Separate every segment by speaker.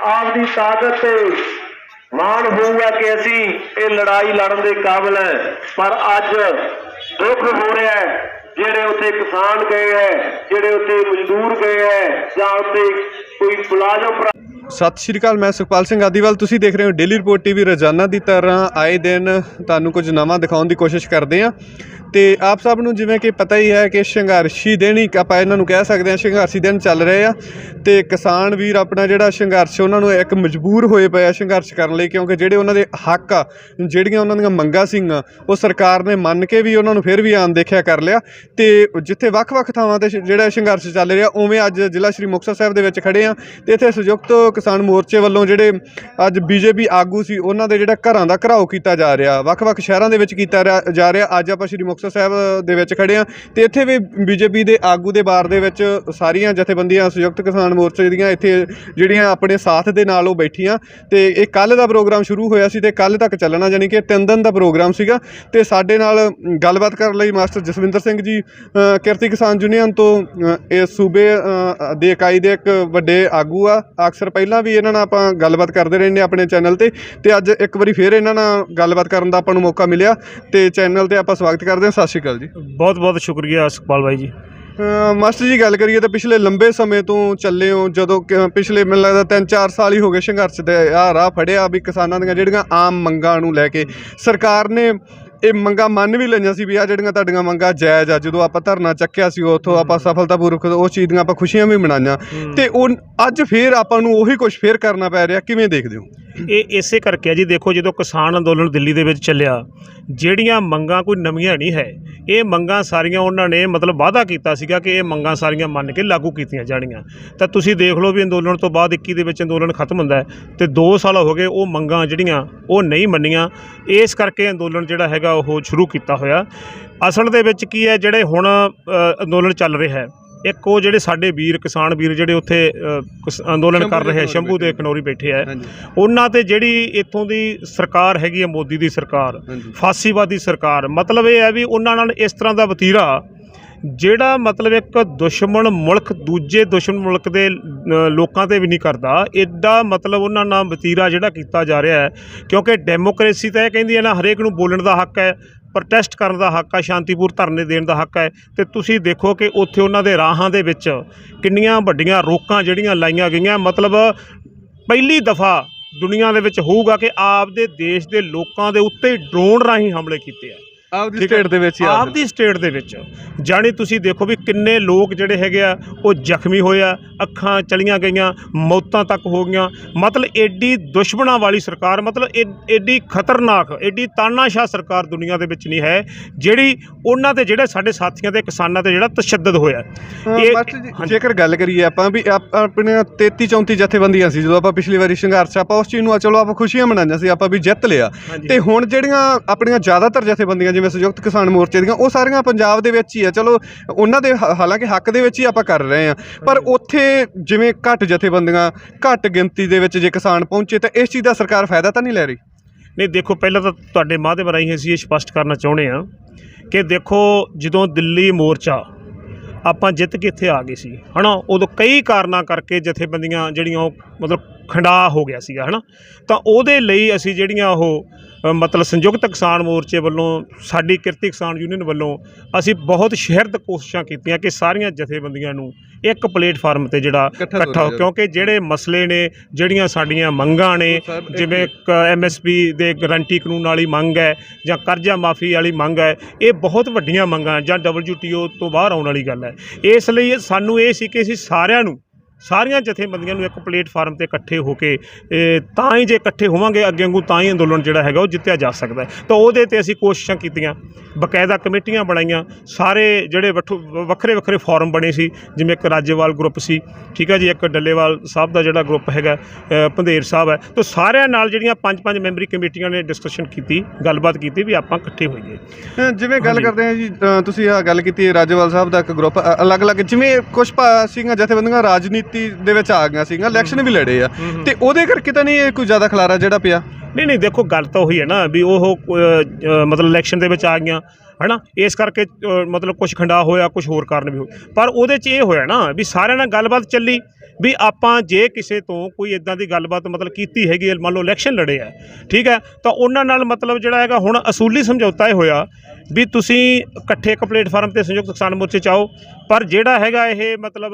Speaker 1: ਆਪਦੀ ਤਾਕਤ ਤੇ ਮਾਣ ਹੋਊਗਾ ਕਿ ਅਸੀਂ ਇਹ ਲੜਾਈ ਲੜਨ ਦੇ ਕਾਬਿਲ ਹੈ। ਪਰ ਅੱਜ ਦੁੱਖ ਹੋ ਰਿਹਾ ਹੈ, ਜਿਹੜੇ ਉੱਥੇ ਕਿਸਾਨ ਗਏ ਹੈ, ਜਿਹੜੇ ਉੱਥੇ ਮਜ਼ਦੂਰ ਗਏ ਹੈ, ਜਾਂ ਉੱਥੇ ਕੋਈ ਮੁਲਾਜ਼ਮ
Speaker 2: ਸਤਿ ਸ਼੍ਰੀ ਅਕਾਲ, ਮੈਂ ਸੁਖਪਾਲ ਸਿੰਘ ਆਦੀਵਾਲ। ਤੁਸੀਂ ਦੇਖ ਰਹੇ ਹੋ ਡੇਲੀ ਰਿਪੋਰਟ ਟੀਵੀ ਰੋਜ਼ਾਨਾ ਦੀ ਤਰ੍ਹਾਂ। ਆਏ ਦਿਨ ਤੁਹਾਨੂੰ ਕੁਝ ਨਵਾਂ ਦਿਖਾਉਣ ਦੀ ਕੋਸ਼ਿਸ਼ ਕਰਦੇ ਹਾਂ। ਤੇ ਆਪ ਸਭ ਨੂੰ ਜਿਵੇਂ ਕਿ ਪਤਾ ਹੀ ਹੈ ਕਿ ਸੰਘਰਸ਼ੀ ਦਿਨ ਹੀ ਆਪਾਂ ਇਹਨਾਂ ਨੂੰ ਕਹਿ ਸਕਦੇ ਹਾਂ, ਸੰਘਰਸ਼ੀ ਦਿਨ ਚੱਲ ਰਹੇ ਆ। ਤੇ ਕਿਸਾਨ ਵੀਰ ਆਪਣਾ ਜਿਹੜਾ ਸੰਘਰਸ਼ ਉਹਨਾਂ ਨੂੰ ਇੱਕ ਮਜਬੂਰ ਹੋਏ ਪਏ ਆ ਸੰਘਰਸ਼ ਕਰਨ ਲਈ, ਕਿਉਂਕਿ ਜਿਹੜੇ ਉਹਨਾਂ ਦੇ ਹੱਕ ਆ, ਜਿਹੜੀਆਂ ਉਹਨਾਂ ਦੀਆਂ ਮੰਗਾਂ ਸੀਗੀਆਂ, ਉਹ ਸਰਕਾਰ ਨੇ ਮੰਨ ਕੇ ਵੀ ਉਹਨਾਂ ਨੂੰ ਫਿਰ ਵੀ ਆਨ ਦੇਖਿਆ ਕਰ ਲਿਆ। ਤੇ ਜਿੱਥੇ ਵੱਖ-ਵੱਖ ਥਾਵਾਂ ਤੇ ਜਿਹੜਾ ਸੰਘਰਸ਼ ਚੱਲ ਰਿਹਾ, ਉਵੇਂ ਅੱਜ ਜ਼ਿਲ੍ਹਾ ਸ਼੍ਰੀ ਮੁਕਤਸਰ ਸਾਹਿਬ ਦੇ ਵਿੱਚ ਖੜੇ ਆ। ਤੇ ਇੱਥੇ ਸੰਯੁਕਤ ਕਿਸਾਨ ਮੋਰਚੇ ਵੱਲੋਂ ਜਿਹੜੇ ਅੱਜ ਬੀਜੇਪੀ ਆਗੂ ਸੀ, ਉਹਨਾਂ ਦੇ ਜਿਹੜਾ ਘਰਾਂ ਦਾ ਘਰਾਓ ਕੀਤਾ ਜਾ ਰਿਹਾ, ਵੱਖ-ਵੱਖ ਸ਼ਹਿਰਾਂ ਦੇ ਵਿੱਚ ਕੀਤਾ ਜਾ ਰਿਹਾ। ਅੱਜ ਆਪਾਂ ਸ਼੍ਰੀ ਮੁਕਤਸਰ ਸਾਹਿਬ ਦੇ ਵਿੱਚ ਖੜੇ ਆ। ਤੇ ਇੱਥੇ ਵੀ ਬੀਜੇਪੀ ਦੇ ਆਗੂ ਦੇ ਬਾਰ ਦੇ ਵਿੱਚ ਸਾਰੀਆਂ ਜਥੇਬੰਦੀਆਂ ਸੰਯੁਕਤ ਕਿਸਾਨ ਮੋਰਚੇ ਦੀਆਂ ਇੱਥੇ ਜਿਹੜੀਆਂ ਆਪਣੇ ਸਾਥ ਦੇ ਨਾਲ ਉਹ ਬੈਠੀਆਂ। ਤੇ ਇਹ ਕੱਲ ਦਾ ਪ੍ਰੋਗਰਾਮ ਸ਼ੁਰੂ ਹੋਇਆ ਸੀ ਤੇ ਕੱਲ ਤੱਕ ਚੱਲਣਾ ਯਾਨੀ ਕਿ ਤਿੰਨ ਦਿਨ ਦਾ ਪ੍ਰੋਗਰਾਮ ਸੀਗਾ। ਤੇ ਸਾਡੇ ਨਾਲ ਗੱਲਬਾਤ ਕਰਨ ਲਈ ਮਾਸਟਰ ਜਸਵਿੰਦਰ ਸਿੰਘ ਜੀ ਕਿਰਤੀ ਕਿਸਾਨ ਯੂਨੀਅਨ ਤੋਂ ਅ, ਇਹ ਸੂਬੇ ਅ, ਦੇ ਇਕਾਈ ਦੇ ਇੱਕ ਵੱਡੇ ਆਗੂ ਆ। ਅਕਸਰ ਪਹਿਲਾਂ ਵੀ ਇਹਨਾਂ ਨਾਲ ਆਪਾਂ ਗੱਲਬਾਤ ਕਰਦੇ ਰਹਿੰਦੇ ਆਪਣੇ ਚੈਨਲ ਤੇ। ਤੇ ਅੱਜ ਇੱਕ ਵਾਰੀ ਫੇਰ ਇਹਨਾਂ ਨਾਲ ਗੱਲਬਾਤ ਕਰਨ ਦਾ ਆਪਾਂ ਨੂੰ ਮੌਕਾ ਮਿਲਿਆ। ਤੇ ਚੈਨਲ ਤੇ ਆਪਾਂ ਸਵਾਗਤ ਕਰਦੇ ਹਾਂ ਸਤਿ ਸ਼੍ਰੀ ਅਕਾਲ ਜੀ।
Speaker 3: ਬਹੁਤ ਬਹੁਤ ਸ਼ੁਕਰੀਆ ਸੁਖਪਾਲ ਬਾਈ ਜੀ।
Speaker 2: ਮਾਸਟਰ ਜੀ ਗੱਲ ਕਰੀਏ ਤਾਂ ਪਿਛਲੇ ਲੰਬੇ ਸਮੇਂ ਤੋਂ ਚੱਲੇ ਹੋ ਜਦੋਂ ਕਿ ਪਿਛਲੇ ਮੈਨੂੰ ਲੱਗਦਾ 3-4 ਸਾਲ ਹੀ ਹੋ ਗਏ ਸੰਘਰਸ਼ ਦੇ ਆ ਰਾਹ ਫੜਿਆ ਵੀ ਕਿਸਾਨਾਂ ਦੀਆਂ ਜਿਹੜੀਆਂ ਆਮ ਮੰਗਾਂ ਨੂੰ ਲੈ ਕੇ। ਸਰਕਾਰ ਨੇ ਇਹ ਮੰਗਾਂ ਮੰਨ ਵੀ ਲਈਆਂ ਸੀ ਵੀ ਆ ਜਿਹੜੀਆਂ ਤੁਹਾਡੀਆਂ ਮੰਗਾਂ ਜਾਇਜ਼ ਆ ਜਦੋਂ ਆਪਾਂ ਧਰਨਾ ਚੱਕਿਆ ਸੀ ਉੱਥੋਂ ਆਪਾਂ ਸਫਲਤਾਪੂਰਵਕ ਉਸ ਚੀਜ਼ ਦੀਆਂ ਆਪਾਂ ਖੁਸ਼ੀਆਂ ਵੀ ਮਨਾਈਆਂ। ਤੇ ਉਹ ਅੱਜ ਫੇਰ ਆਪਾਂ ਨੂੰ ਉਹੀ ਕੁਝ ਫੇਰ ਕਰਨਾ ਪੈ ਰਿਹਾ ਕਿਵੇਂ ਦੇਖਦੇ ਹੋ?
Speaker 3: ਇਹ ਇਸੇ ਕਰਕੇ ਆ ਜੀ, ਦੇਖੋ ਜਦੋਂ ਕਿਸਾਨ ਅੰਦੋਲਨ ਦਿੱਲੀ ਦੇ ਵਿੱਚ ਚੱਲਿਆ, ਜਿਹੜੀਆਂ ਮੰਗਾਂ ਕੋਈ ਨਵੀਆਂ ਨਹੀਂ ਹੈ, ਇਹ ਮੰਗਾਂ ਸਾਰੀਆਂ ਉਹਨਾਂ ਨੇ ਮਤਲਬ ਵਾਅਦਾ ਕੀਤਾ ਸੀਗਾ ਕਿ ਇਹ ਮੰਗਾਂ ਸਾਰੀਆਂ ਮੰਨ ਕੇ ਲਾਗੂ ਕੀਤੀਆਂ ਜਾਣੀਆਂ। ਤਾਂ ਤੁਸੀਂ ਦੇਖ ਲਓ ਵੀ ਅੰਦੋਲਨ ਤੋਂ ਬਾਅਦ 21 ਦੇ ਵਿੱਚ ਅੰਦੋਲਨ ਖਤਮ ਹੁੰਦਾ ਹੈ ਤੇ 2 ਸਾਲ ਹੋ ਗਏ ਉਹ ਮੰਗਾਂ ਜਿਹੜੀਆਂ ਉਹ ਨਹੀਂ ਮੰਨੀਆਂ। ਇਸ ਕਰਕੇ ਅੰਦੋਲਨ ਜਿਹੜਾ ਹੈਗਾ ਉਹ ਸ਼ੁਰੂ ਕੀਤਾ ਹੋਇਆ। ਅਸਲ ਦੇ ਵਿੱਚ ਕੀ ਹੈ, ਜਿਹੜੇ ਹੁਣ ਅੰਦੋਲਨ ਚੱਲ ਰਿਹਾ ਹੈ ਇੱਕ ਉਹ ਜਿਹੜੇ ਸਾਡੇ ਵੀਰ ਕਿਸਾਨ ਵੀਰ ਜਿਹੜੇ ਉੱਥੇ ਅ, ਕਿਸ- ਅੰਦੋਲਨ ਕਰ ਰਹੇ ਆ ਸ਼ੰਭੂ ਦੇ। ਖਨੌਰੀ ਬੈਠੇ ਆ।
Speaker 2: ਹਾਂਜੀ।
Speaker 3: ਉਹਨਾਂ ਤੇ ਜਿਹੜੀ ਇੱਥੋਂ ਦੀ ਸਰਕਾਰ ਹੈਗੀ ਹੈ ਮੋਦੀ ਦੀ ਸਰਕਾਰ
Speaker 2: ਹਾਂਜੀ।
Speaker 3: ਫਾਸੀਵਾਦੀ ਸਰਕਾਰ ਮਤਲਬ ਇਹ ਹੈ ਵੀ ਉਹਨਾਂ ਨਾਲ ਇਸ ਤਰ੍ਹਾਂ ਦਾ ਵਤੀਰਾ ਜਿਹੜਾ ਮਤਲਬ ਇੱਕ ਦੁਸ਼ਮਣ ਮੁਲਕ ਦੂਜੇ ਦੁਸ਼ਮਣ ਮੁਲਕ ਦੇ ਅ, ਲੋਕਾਂ ਤੇ ਵੀ ਨਹੀਂ ਕਰਦਾ ਐਡਾ ਮਤਲਬ ਉਹਨਾਂ ਨਾਲ ਵਤੀਰਾ ਜਿਹੜਾ ਕੀਤਾ ਜਾ ਰਿਹਾ ਹੈ। ਕਿਉਂਕਿ ਡੈਮੋਕ੍ਰੇਸੀ ਤਾਂ ਇਹ ਕਹਿੰਦੀ ਹੈ ਨਾ ਹਰੇਕ ਨੂੰ ਬੋਲਣ ਦਾ ਹੱਕ ਹੈ ਪ੍ਰੋਟੈਸਟ ਕਰਨ ਦਾ ਹੱਕ ਹੈ ਸ਼ਾਂਤੀਪੂਰ ਧਰਨੇ ਦੇਣ ਦਾ ਹੱਕ ਹੈ ਤੇ ਤੁਸੀਂ ਦੇਖੋ ਕਿ ਉੱਥੇ ਉਹਨਾਂ ਦੇ ਰਾਹਾਂ ਦੇ ਵਿੱਚ ਕਿੰਨੀਆਂ ਵੱਡੀਆਂ ਰੋਕਾਂ ਜਿਹੜੀਆਂ ਲਾਈਆਂ ਗਈਆਂ, ਮਤਲਬ ਪਹਿਲੀ ਦਫਾ ਦੁਨੀਆ ਦੇ ਵਿੱਚ ਹੋਊਗਾ ਕਿ ਆਪਦੇ ਦੇਸ਼ ਦੇ ਲੋਕਾਂ ਦੇ ਉੱਤੇ ਡਰੋਨ ਰਾਹੀਂ ਹਮਲੇ ਕੀਤੇ ਆ।
Speaker 2: ਆਪਦੀ। ਸਟੇਟ ਦੇ ਵਿੱਚ ਹੀ ਆ
Speaker 3: ਆਪ ਦੀ ਸਟੇਟ ਦੇ ਵਿੱਚ ਜਾਣੀ ਤੁਸੀਂ ਦੇਖੋ ਵੀ ਕਿੰਨੇ ਲੋਕ ਜਿਹੜੇ ਹੈਗੇ ਆ ਉਹ ਜ਼ਖਮੀ ਹੋਏ ਆ ਅੱਖਾਂ ਚਲੀਆਂ ਗਈਆਂ ਮੌਤਾਂ ਤੱਕ ਹੋ ਗਈਆਂ ਮਤਲਬ ਐਡੀ ਦੁਸ਼ਮਣਾਂ ਵਾਲੀ ਸਰਕਾਰ ਮਤਲਬ ਐਡੀ ਖਤਰਨਾਕ ਐਡੀ ਤਾਨਾਸ਼ਾਹ ਸਰਕਾਰ ਦੁਨੀਆ ਦੇ ਵਿੱਚ ਨਹੀਂ ਹੈ ਜਿਹੜੀ ਉਹਨਾਂ ਤੇ ਜਿਹੜੇ ਸਾਡੇ ਸਾਥੀਆਂ ਤੇ ਕਿਸਾਨਾਂ ਤੇ ਜਿਹੜਾ ਤਸ਼ੱਦਦ ਹੋਇਆ ਇਹ-।
Speaker 2: ਜੇਕਰ ਗੱਲ ਕਰੀਏ ਆਪਾਂ ਵੀ ਆਪ- ਆਪਣੀਆਂ 33 34 ਜਥੇਬੰਦੀਆਂ ਸੀ ਜਦੋਂ ਆਪਾਂ ਪਿਛਲੀ ਵਾਰੀ ਸੰਘਰਸ਼ ਆਪਾਂ ਉਸ ਚੀਜ਼ ਨੂੰ ਆ ਚਲੋ ਆਪਾਂ ਖੁਸ਼ੀਆਂ ਮਨਾਈਆਂ ਸੀ ਆਪਾਂ ਵੀ ਜਿੱਤ ਲਿਆ। ਤੇ ਹੁਣ ਜਿਹੜੀਆਂ ਆਪਣੀਆਂ ਜ਼ਿਆਦਾਤਰ ਜਥੇਬੰਦੀਆਂ ਜਿਵੇਂ ਸੰਯੁਕਤ ਕਿਸਾਨ ਮੋਰਚੇ ਦੀਆਂ ਉਹ ਸਾਰੀਆਂ ਪੰਜਾਬ ਦੇ ਵਿੱਚ ਹੀ ਆ। ਚਲੋ ਉਹਨਾਂ ਦੇ ਹਾ- ਹਾਲਾਂਕਿ ਹੱਕ ਦੇ ਵਿੱਚ ਹੀ ਆਪਾਂ ਕਰ ਰਹੇ ਆ ਪਰ ਉੱਥੇ ਜਿਵੇਂ ਘੱਟ ਜਥੇਬੰਦੀਆਂ ਘੱਟ ਗਿਣਤੀ ਦੇ ਵਿੱਚ ਜੇ ਕਿਸਾਨ ਪਹੁੰਚੇ ਤਾਂ ਇਸ ਚੀਜ਼ ਦਾ ਸਰਕਾਰ ਫਾਇਦਾ ਤਾਂ ਨਹੀਂ ਲੈ ਰਹੀ?
Speaker 3: ਨਹੀਂ ਦੇਖੋ ਪਹਿਲਾਂ ਤਾਂ ਤੁਹਾਡੇ ਮਾਧਿਅਮ ਰਾਹੀਂ ਅਸੀਂ ਇਹ ਸਪਸ਼ਟ ਕਰਨਾ ਚਾਹੁੰਦੇ ਹਾਂ ਕਿ ਦੇਖੋ ਜਦੋਂ ਦਿੱਲੀ ਮੋਰਚਾ ਆਪਾਂ ਜਿੱਤ ਕੇ ਇੱਥੇ ਆ ਗਏ ਸੀ ਹਨਾ? ਉਦੋਂ ਕਈ ਕਾਰਨਾਂ ਕਰਕੇ ਜਥੇਬੰਦੀਆਂ ਜਿਹੜੀਆਂ ਉਹ ਮਤਲਬ ਖੰਡਾ ਹੋ ਗਿਆ ਸੀਗਾ ਹਨਾ? ਤਾਂ ਉਹਦੇ ਲਈ ਅਸੀਂ ਜਿਹੜੀਆਂ ਉਹ ਮਤਲਬ ਸੰਯੁਕਤ ਕਿਸਾਨ ਮੋਰਚੇ ਵੱਲੋਂ ਸਾਡੀ ਕਿਰਤੀ ਕਿਸਾਨ ਯੂਨੀਅਨ ਵੱਲੋਂ ਅਸੀਂ ਬਹੁਤ ਸ਼ਹਿਰਤ ਕੋਸ਼ਿਸ਼ਾਂ ਕੀਤੀਆਂ ਕਿ ਸਾਰੀਆਂ ਜਥੇਬੰਦੀਆਂ ਨੂੰ ਇੱਕ ਪਲੇਟਫਾਰਮ ਤੇ ਜਿਹੜਾ
Speaker 2: ਇਕੱਠਾ
Speaker 3: ਹੋ ਕਿਉਂਕਿ ਜਿਹੜੇ ਮਸਲੇ ਨੇ ਜਿਹੜੀਆਂ ਸਾਡੀਆਂ ਮੰਗਾਂ ਨੇ ਜਿਵੇਂ ਐਮਐਸਪੀ ਦੇ ਗਰੰਟੀ ਕਾਨੂੰਨ ਵਾਲੀ ਮੰਗ ਹੈ ਜਾਂ ਕਰਜ਼ਾ ਮਾਫੀ ਵਾਲੀ ਮੰਗ ਹੈ ਇਹ ਬਹੁਤ ਵੱਡੀਆਂ ਮੰਗਾਂ ਜਾਂ WTO ਤੋਂ ਬਾਹਰ ਆਉਣ ਵਾਲੀ ਗੱਲ ਹੈ। ਇਸ ਲਈ ਸਾਨੂੰ ਇਹ ਸੀ ਕਿ ਅਸੀਂ ਸਾਰਿਆਂ ਨੂੰ ਸਾਰੀਆਂ ਜਥੇਬੰਦੀਆਂ ਨੂੰ ਇੱਕ ਪਲੇਟਫਾਰਮ ਤੇ ਇਕੱਠੇ ਹੋ ਕੇ ਤਾਂ ਹੀ ਜੇ ਇਕੱਠੇ ਹੋਵਾਂਗੇ ਅੱਗੇ ਵਾਂਗੂ ਤਾਂ ਹੀ ਅੰਦੋਲਨ ਜਿਹੜਾ ਹੈਗਾ ਉਹ ਜਿੱਤਿਆ ਜਾ ਸਕਦਾ ਹੈ। ਤਾਂ ਉਹਦੇ ਤੇ ਅਸੀਂ ਕੋਸ਼ਿਸ਼ਾਂ ਕੀਤੀਆਂ ਬਕਾਇਦਾ ਕਮੇਟੀਆਂ ਬਣਾਈਆਂ ਸਾਰੇ ਜਿਹੜੇ ਵੱਖਰੇ ਵੱਖਰੇ ਫੋਰਮ ਬਣੇ ਸੀ ਜਿਵੇਂ ਇੱਕ ਰਾਜੇਵਾਲ ਗਰੁੱਪ ਸੀ ਠੀਕ ਹੈ ਜੀ ਇੱਕ ਡੱਲੇਵਾਲ ਸਾਹਿਬ ਦਾ ਜਿਹੜਾ ਗਰੁੱਪ ਹੈਗਾ ਭੰਦੇਰ ਸਾਹਿਬ ਹੈ। ਤਾਂ ਸਾਰਿਆਂ ਨਾਲ ਜਿਹੜੀਆਂ ਪੰਜ ਪੰਜ ਮੈਂਬਰੀ ਕਮੇਟੀਆਂ ਨੇ ਡਿਸਕਸ਼ਨ ਕੀਤੀ ਗੱਲਬਾਤ ਕੀਤੀ ਵੀ ਆਪਾਂ ਇਕੱਠੇ ਹੋਈਏ।
Speaker 2: ਜਿਵੇਂ ਗੱਲ। ਕਰਦੇ ਹਾਂ ਜੀ ਤੁਸੀਂ ਆ ਗੱਲ ਕੀਤੀ ਰਾਜੇਵਾਲ ਸਾਹਿਬ ਦਾ ਇੱਕ ਗਰੁੱਪ ਅਲੱਗ-ਅਲੱਗ ਜਿਵੇਂ ਕੁਝ ਸੀਗੀਆਂ ਜਥੇਬੰਦੀਆਂ ਰਾਜਨੀਤੀ ਦੇ ਵਿੱਚ ਆ ਗਈਆਂ ਸੀਗੀਆਂ ਇਲੈਕਸ਼ਨ ਵੀ ਲੜੇ ਆ। ਤੇ ਉਹਦੇ ਕਰਕੇ ਤਾਂ ਨਹੀਂ ਇਹ ਕੋਈ ਜ਼ਿਆਦਾ ਖਲਾਰਾ ਜਿਹੜਾ ਪਿਆ?
Speaker 3: ਨਹੀਂ ਨਹੀਂ ਦੇਖੋ ਗੱਲ ਤਾਂ ਉਹੀ ਹੈ ਨਾ ਵੀ ਉਹ ਮਤਲਬ ਇਲੈਕਸ਼ਨ ਦੇ ਵਿੱਚ ਆ ਗਈਆਂ ਹਨਾ? ਇਸ ਕਰਕੇ ਮਤਲਬ ਕੁਝ ਖੰਡਾ ਹੋਇਆ ਕੁਝ ਹੋਰ ਕਾਰਨ ਵੀ ਹੋਏ। ਪਰ ਉਹਦੇ 'ਚ ਇਹ ਹੋਇਆ ਨਾ ਵੀ ਸਾਰਿਆਂ ਨਾਲ ਗੱਲਬਾਤ ਚੱਲੀ ਵੀ ਆਪਾਂ ਜੇ ਕਿਸੇ ਤੋਂ ਕੋਈ ਇਦਾਂ ਦੀ ਗੱਲਬਾਤ ਮਤਲਬ ਕੀਤੀ ਹੈਗੀ ਹੈ, ਮੰਨ ਲਓ ਇਲੈਕਸ਼ਨ ਲੜੇ ਆ ਠੀਕ ਹੈ? ਤਾਂ ਉਹਨਾਂ ਨਾਲ ਮਤਲਬ ਜਿਹੜਾ ਹੈਗਾ ਹੁਣ ਅਸੂਲੀ ਸਮਝੌਤਾ ਇਹ ਹੋਇਆ ਵੀ ਤੁਸੀਂ ਇਕੱਠੇ ਇੱਕ ਪਲੇਟਫਾਰਮ ਤੇ ਸੰਯੁਕਤ ਕਿਸਾਨ ਮੋਰਚੇ 'ਚ ਆਓ। ਪਰ ਜਿਹੜਾ ਹੈਗਾ ਇਹ ਮਤਲਬ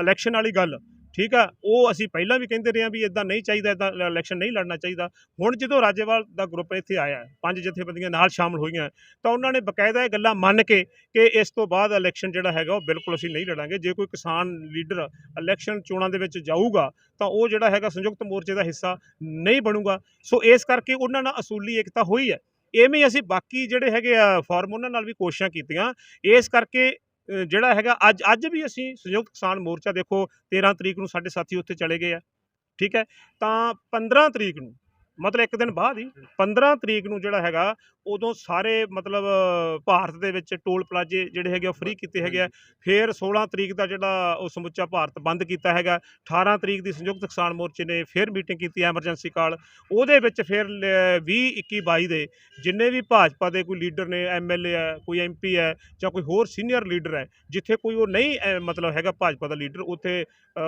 Speaker 3: ਇਲੈਕਸ਼ਨ ਵਾਲੀ ਗੱਲ, ਠੀਕ ਆ, ਉਹ ਅਸੀਂ ਪਹਿਲਾਂ ਵੀ ਕਹਿੰਦੇ ਰਹੇ ਹਾਂ ਵੀ ਇਦਾਂ ਨਹੀਂ ਚਾਹੀਦਾ ਇਦਾਂ ਇਲੈਕਸ਼ਨ ਨਹੀਂ ਲੜਨਾ ਚਾਹੀਦਾ। ਹੁਣ ਜਦੋਂ ਰਾਜੇਵਾਲ ਦਾ ਗਰੁੱਪ ਇੱਥੇ ਆਇਆ ਪੰਜ ਜਥੇਬੰਦੀਆਂ ਨਾਲ ਸ਼ਾਮਲ ਹੋਈਆਂ ਤਾਂ ਉਹਨਾਂ ਨੇ ਬਕਾਇਦਾ ਇਹ ਗੱਲਾਂ ਮੰਨ ਕੇ ਕਿ ਇਸ ਤੋਂ ਬਾਅਦ ਇਲੈਕਸ਼ਨ ਜਿਹੜਾ ਹੈਗਾ ਉਹ ਬਿਲਕੁਲ ਅਸੀਂ ਨਹੀਂ ਲੜਾਂਗੇ। ਜੇ ਕੋਈ ਕਿਸਾਨ ਲੀਡਰ ਇਲੈਕਸ਼ਨ ਚੋਣਾਂ ਦੇ ਵਿੱਚ ਜਾਊਗਾ, ਤਾਂ ਉਹ ਜਿਹੜਾ ਹੈਗਾ ਸੰਯੁਕਤ ਮੋਰਚੇ ਦਾ ਹਿੱਸਾ ਨਹੀਂ ਬਣੂਗਾ। ਸੋ ਇਸ ਕਰਕੇ ਉਹਨਾਂ ਨਾਲ ਅਸੂਲੀ ਏਕਤਾ ਹੋਈ ਹੈ। ਐਵੇਂ ਅਸੀਂ ਬਾਕੀ ਜਿਹੜੇ ਹੈਗੇ ਆ ਫਾਰਮ ਉਹਨਾਂ ਨਾਲ ਵੀ ਕੋਸ਼ਿਸ਼ਾਂ ਕੀਤੀਆਂ। ਇਸ ਕਰਕੇ ਜਿਹੜਾ ਹੈਗਾ ਅੱਜ ਅੱਜ ਵੀ ਅਸੀਂ ਸੰਯੁਕਤ ਕਿਸਾਨ ਮੋਰਚਾ ਦੇਖੋ 13 ਤਰੀਕ ਨੂੰ ਸਾਡੇ ਸਾਥੀ ਉੱਥੇ ਚਲੇ ਗਏ ਆ। ਠੀਕ ਹੈ? ਤਾਂ 15 ਤਰੀਕ ਨੂੰ, ਮਤਲਬ ਇੱਕ ਦਿਨ ਬਾਅਦ ਹੀ 15 ਤਰੀਕ ਨੂੰ ਜਿਹੜਾ ਹੈਗਾ ਉਦੋਂ ਸਾਰੇ ਮਤਲਬ ਭਾਰਤ ਦੇ ਵਿੱਚ ਟੋਲ ਪਲਾਜ਼ੇ ਜਿਹੜੇ ਹੈਗੇ ਉਹ ਫ੍ਰੀ ਕੀਤੇ ਹੈਗੇ ਆ। ਫਿਰ 16 ਤਰੀਕ ਦਾ ਜਿਹੜਾ ਉਹ ਸਮੁੱਚਾ ਭਾਰਤ ਬੰਦ ਕੀਤਾ ਹੈਗਾ। 18 ਤਰੀਕ ਦੀ ਸੰਯੁਕਤ ਕਿਸਾਨ ਮੋਰਚੇ ਨੇ ਫਿਰ ਮੀਟਿੰਗ ਕੀਤੀ ਐਮਰਜੈਂਸੀ ਕਾਲ ਉਹਦੇ ਵਿੱਚ ਫਿਰ ਲ- 20 21 22 ਦੇ ਜਿੰਨੇ ਵੀ ਭਾਜਪਾ ਦੇ ਕੋਈ ਲੀਡਰ ਨੇ ਐਮਐਲਏ ਹੈ ਕੋਈ ਐਮਪੀ ਹੈ ਜਾਂ ਕੋਈ ਹੋਰ ਸੀਨੀਅਰ ਲੀਡਰ ਹੈ ਜਿੱਥੇ ਕੋਈ ਉਹ ਨਹੀਂ ਮਤਲਬ ਹੈਗਾ ਭਾਜਪਾ ਦਾ ਲੀਡਰ ਉੱਥੇ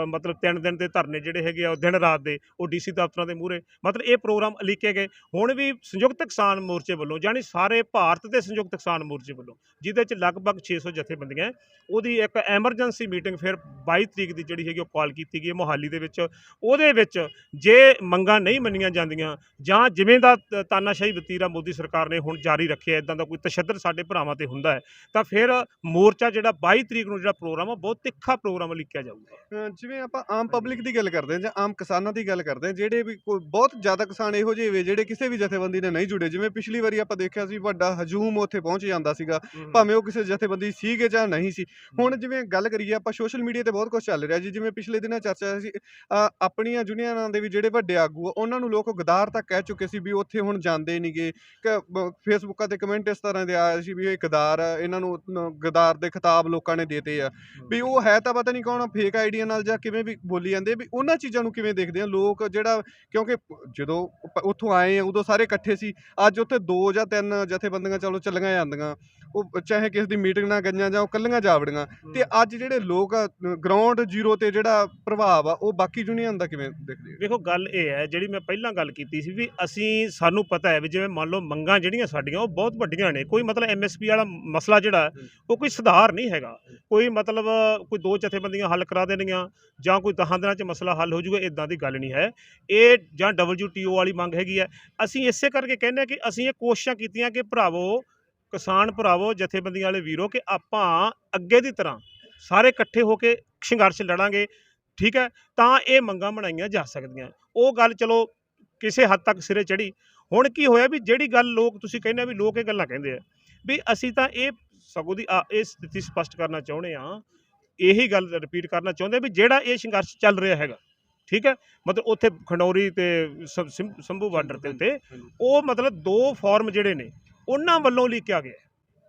Speaker 3: ਮਤਲਬ ਤਿੰਨ ਦਿਨ ਦੇ ਧਰਨੇ ਜਿਹੜੇ ਹੈਗੇ ਆ ਉਹ ਦਿਨ ਰਾਤ ਦੇ ਉਹ ਡੀਸੀ ਦਫ਼ਤਰਾਂ ਦੇ ਮੂਹਰੇ। ਮਤਲਬ ਇਹ ਪ੍ਰੋਗਰਾਮ ਲਿਖੇ ਗਏ। ਹੁਣ ਵੀ ਸੰਯੁਕਤ ਕਿਸਾਨ ਮੋਰਚੇ ਵੱਲੋਂ ਯਾਨੀ ਸਾਰੇ ਭਾਰਤ ਦੇ ਸੰਯੁਕਤ ਕਿਸਾਨ ਮੋਰਚੇ ਵੱਲੋਂ, ਜਿਹਦੇ ਚ ਲਗਭਗ 600 ਜਥੇਬੰਦੀਆਂ ਉਹਦੀ ਇੱਕ ਐਮਰਜੈਂਸੀ ਮੀਟਿੰਗ ਫਿਰ 22 ਤਰੀਕ ਦੀ ਜਿਹੜੀ ਹੈਗੀ ਉਹ ਕਾਲ ਕੀਤੀ ਗਈ ਹੈ ਮੋਹਾਲੀ ਦੇ ਵਿੱਚ। ਉਹਦੇ ਵਿੱਚ ਜੇ ਮੰਗਾਂ ਨਹੀਂ ਮੰਨੀਆਂ ਜਾਂਦੀਆਂ, ਜਾਂ ਜਿਵੇਂ ਦਾ ਤਾਨਾਸ਼ਾਹੀ ਵਤੀਰਾ ਮੋਦੀ ਸਰਕਾਰ ਨੇ ਹੁਣ ਜਾਰੀ ਰੱਖਿਆ ਇਦਾਂ ਦਾ ਕੋਈ ਤਸ਼ੱਦਦ ਸਾਡੇ ਭਰਾਵਾਂ ਤੇ ਹੁੰਦਾ ਹੈ, ਤਾਂ ਫਿਰ ਮੋਰਚਾ ਜਿਹੜਾ 22 ਤਰੀਕ ਨੂੰ ਜਿਹੜਾ ਪ੍ਰੋਗਰਾਮ ਆ, ਬਹੁਤ ਤਿੱਖਾ ਪ੍ਰੋਗਰਾਮ ਲਿਖਿਆ ਜਾਊਗਾ।
Speaker 2: ਜਿਵੇਂ ਆਪਾਂ ਆਮ ਪਬਲਿਕ ਦੀ ਗੱਲ ਕਰਦੇ ਹਾਂ ਜਾਂ ਆਮ ਕਿਸਾਨਾਂ ਦੀ ਗੱਲ ਕਰਦੇ ਹਾਂ, ਜਿਹੜੇ ਵੀ ਕੋਈ ਬਹੁਤ ਜ਼ਿਆਦਾ ਕਿਸਾਨ ਇਹੋ ਜਿਹੇ ਵੇ ਜਿਹੜੇ ਕਿਸੇ ਵੀ ਜਥੇਬੰਦੀ ਨਾਲ ਨਹੀਂ ਜੁੜੇ, ਜਿਵੇਂ ਪਿਛਲੀ ਵਾਰੀ ਆਪਾਂ ਦੇਖਿਆ ਸੀ ਵੱਡਾ ਹਜੂਮ ਉੱਥੇ ਪਹੁੰਚ ਜਾਂਦਾ ਸੀਗਾ ਭਾਵੇਂ ਉਹ ਕਿਸੇ ਜਥੇਬੰਦੀ ਸੀਗੇ ਜਾਂ ਨਹੀਂ ਸੀ। ਹੁਣ ਜਿਵੇਂ ਗੱਲ ਕਰੀਏ ਆਪਾਂ ਸੋਸ਼ਲ ਮੀਡੀਆ ਤੇ ਬਹੁਤ ਕੁਝ ਚੱਲ ਰਿਹਾ ਜੀ ਜਿਵੇਂ ਪਿਛਲੇ ਦਿਨਾਂ ਚਰਚਾ ਸੀ ਆਪਣੀਆਂ ਯੂਨੀਅਨਾਂ ਦੇ ਵੀ ਜਿਹੜੇ ਵੱਡੇ ਆਗੂ ਆ ਉਹਨਾਂ ਨੂੰ ਲੋਕ ਗਦਾਰ ਤੱਕ ਕਹਿ ਚੁੱਕੇ ਸੀ ਵੀ ਉੱਥੇ ਹੁਣ ਜਾਂਦੇ ਨਹੀਂਗੇ ਫੇਸਬੁੱਕਾਂ ਤੇ ਕਮੈਂਟ ਇਸ ਤਰ੍ਹਾਂ ਦੇ ਆਏ ਸੀ ਵੀ ਇਹ ਗਦਾਰ ਇਹਨਾਂ ਨੂੰ ਗਦਾਰ ਦੇ ਖਿਤਾਬ ਲੋਕਾਂ ਨੇ ਦੇਤੇ ਆ। ਵੀ ਉਹ ਹੈ ਤਾਂ ਪਤਾ ਨਹੀਂ ਕੌਣ ਫੇਕ ਆਈਡੀਆ ਨਾਲ ਜਾਂ ਕਿਵੇਂ ਵੀ ਬੋਲੀ ਜਾਂਦੇ ਵੀ ਉਹਨਾਂ ਚੀਜ਼ਾਂ ਨੂੰ ਕਿਵੇਂ ਦੇਖਦੇ ਆ। ਲੋਕ ਜਿਹੜਾ ਕਿਉਂਕਿ ਜਦੋਂ ਉੱਥੋਂ ਆਏ ਆ ਉਦੋਂ ਸਾਰੇ ਇਕੱਠੇ ਸੀ ਅੱਜ ਉੱਥੇ ਦੋ ਜਾਂ ਤਿੰਨ ਜਥੇਬੰਦੀਆਂ ਚਲੋ ਚੱਲੀਆਂ ਜਾਂਦੀਆਂ ਉਹ ਚਾਹੇ ਕਿਸੇ ਦੀ ਮੀਟਿੰਗ ਨਾ ਗਈਆਂ ਜਾਂ ਉਹ ਕੱਲੀਆਂ ਜਾਵੜੀਆਂ ਤੇ ਅੱਜ ਜਿਹੜੇ ਲੋਕ ਗਰਾਊਂਡ ਜ਼ੀਰੋ ਤੇ ਜਿਹੜਾ ਪ੍ਰਭਾਵ ਆ ਉਹ ਬਾਕੀ ਯੂਨੀਅਨ ਦਾ ਕਿਵੇਂ ਦੇਖਦੇ ਹੋ?
Speaker 3: ਵੇਖੋ ਗੱਲ ਇਹ ਹੈ ਜਿਹੜੀ ਮੈਂ ਪਹਿਲਾਂ ਗੱਲ ਕੀਤੀ ਸੀ ਵੀ ਅਸੀਂ ਸਾਨੂੰ ਪਤਾ ਹੈ ਵੀ ਜਿਵੇਂ ਮੰਨ ਲਓ ਮੰਗਾਂ ਜਿਹੜੀਆਂ ਸਾਡੀਆਂ ਉਹ ਬਹੁਤ ਵੱਡੀਆਂ ਨੇ। ਕੋਈ ਮਤਲਬ ਐਮਐਸਪੀ ਵਾਲਾ ਮਸਲਾ ਜਿਹੜਾ ਉਹ ਕੋਈ ਸੁਧਾਰ ਨਹੀਂ ਹੈਗਾ। ਕੋਈ ਮਤਲਬ ਕੋਈ ਦੋ ਜਥੇਬੰਦੀਆਂ ਹੱਲ ਕਰਾ ਦੇਣਗੀਆਂ ਜਾਂ ਕੋਈ ਦਹਾਂ ਦਿਨਾਂ 'ਚ ਮਸਲਾ ਹੱਲ ਹੋ ਜਾਊਗਾ ਇਦਾਂ ਦੀ ਗੱਲ ਨਹੀਂ ਹੈ। ਇਹ ਜਾਂ WTO ਵਾਲੀ ਮੰਗ ਹੈਗੀ ਹੈ। ਅਸੀਂ ਇਸੇ ਕਰਕੇ ਕਹਿੰਦੇ ਕਿ ਅਸੀਂ ਇਹ ਕੋਸ਼ਿਸ਼ਾਂ ਕੀਤੀਆਂ ਕਿ ਭਰਾਵੋ, ਕਿਸਾਨ ਭਰਾਵੋ, ਜਥੇਬੰਦੀਆਂ ਵਾਲੇ ਵੀਰੋ ਕਿ ਆਪਾਂ ਅੱਗੇ ਦੀ ਤਰ੍ਹਾਂ ਸਾਰੇ ਇਕੱਠੇ ਹੋ ਕੇ ਸੰਘਰਸ਼ ਲੜਾਂਗੇ, ਠੀਕ ਹੈ? ਤਾਂ ਇਹ ਮੰਗਾਂ ਬਣਾਈਆਂ ਜਾ ਸਕਦੀਆਂ। ਉਹ ਗੱਲ ਚਲੋ ਕਿਸੇ ਹੱਦ ਤੱਕ ਸਿਰੇ ਚੜੀ ਹੁਣ ਕੀ ਹੋਇਆ ਵੀ ਜਿਹੜੀ ਗੱਲ ਲੋਕ, ਤੁਸੀਂ ਕਹਿੰਦੇ ਵੀ ਲੋਕ ਇਹ ਗੱਲਾਂ ਕਹਿੰਦੇ ਆ, ਵੀ ਅਸੀਂ ਤਾਂ ਇਹ ਸਗੋਂ ਦੀ ਆ- ਇਹ ਸਥਿਤੀ ਸਪਸ਼ਟ ਕਰਨਾ ਚਾਹੁੰਦੇ ਆ ਇਹੀ ਗੱਲ ਰਿਪੀਟ ਕਰਨਾ ਚਾਹੁੰਦੇ ਵੀ ਜਿਹੜਾ ਇਹ ਸੰਘਰਸ਼ ਚੱਲ ਰਿਹਾ ਹੈਗਾ ਠੀਕ ਹੈ? ਮਤਲਬ ਉੱਥੇ ਖੰਡੌਰੀ ਤੇ ਸੰਭੂ ਬਾਰਡਰ ਤੇ ਉੱਤੇ। ਉਹ ਮਤਲਬ ਦੋ ਫਾਰਮ ਜਿਹੜੇ ਨੇ ਉਹਨਾਂ ਵੱਲੋਂ ਲਿਖਿਆ ਗਿਆ।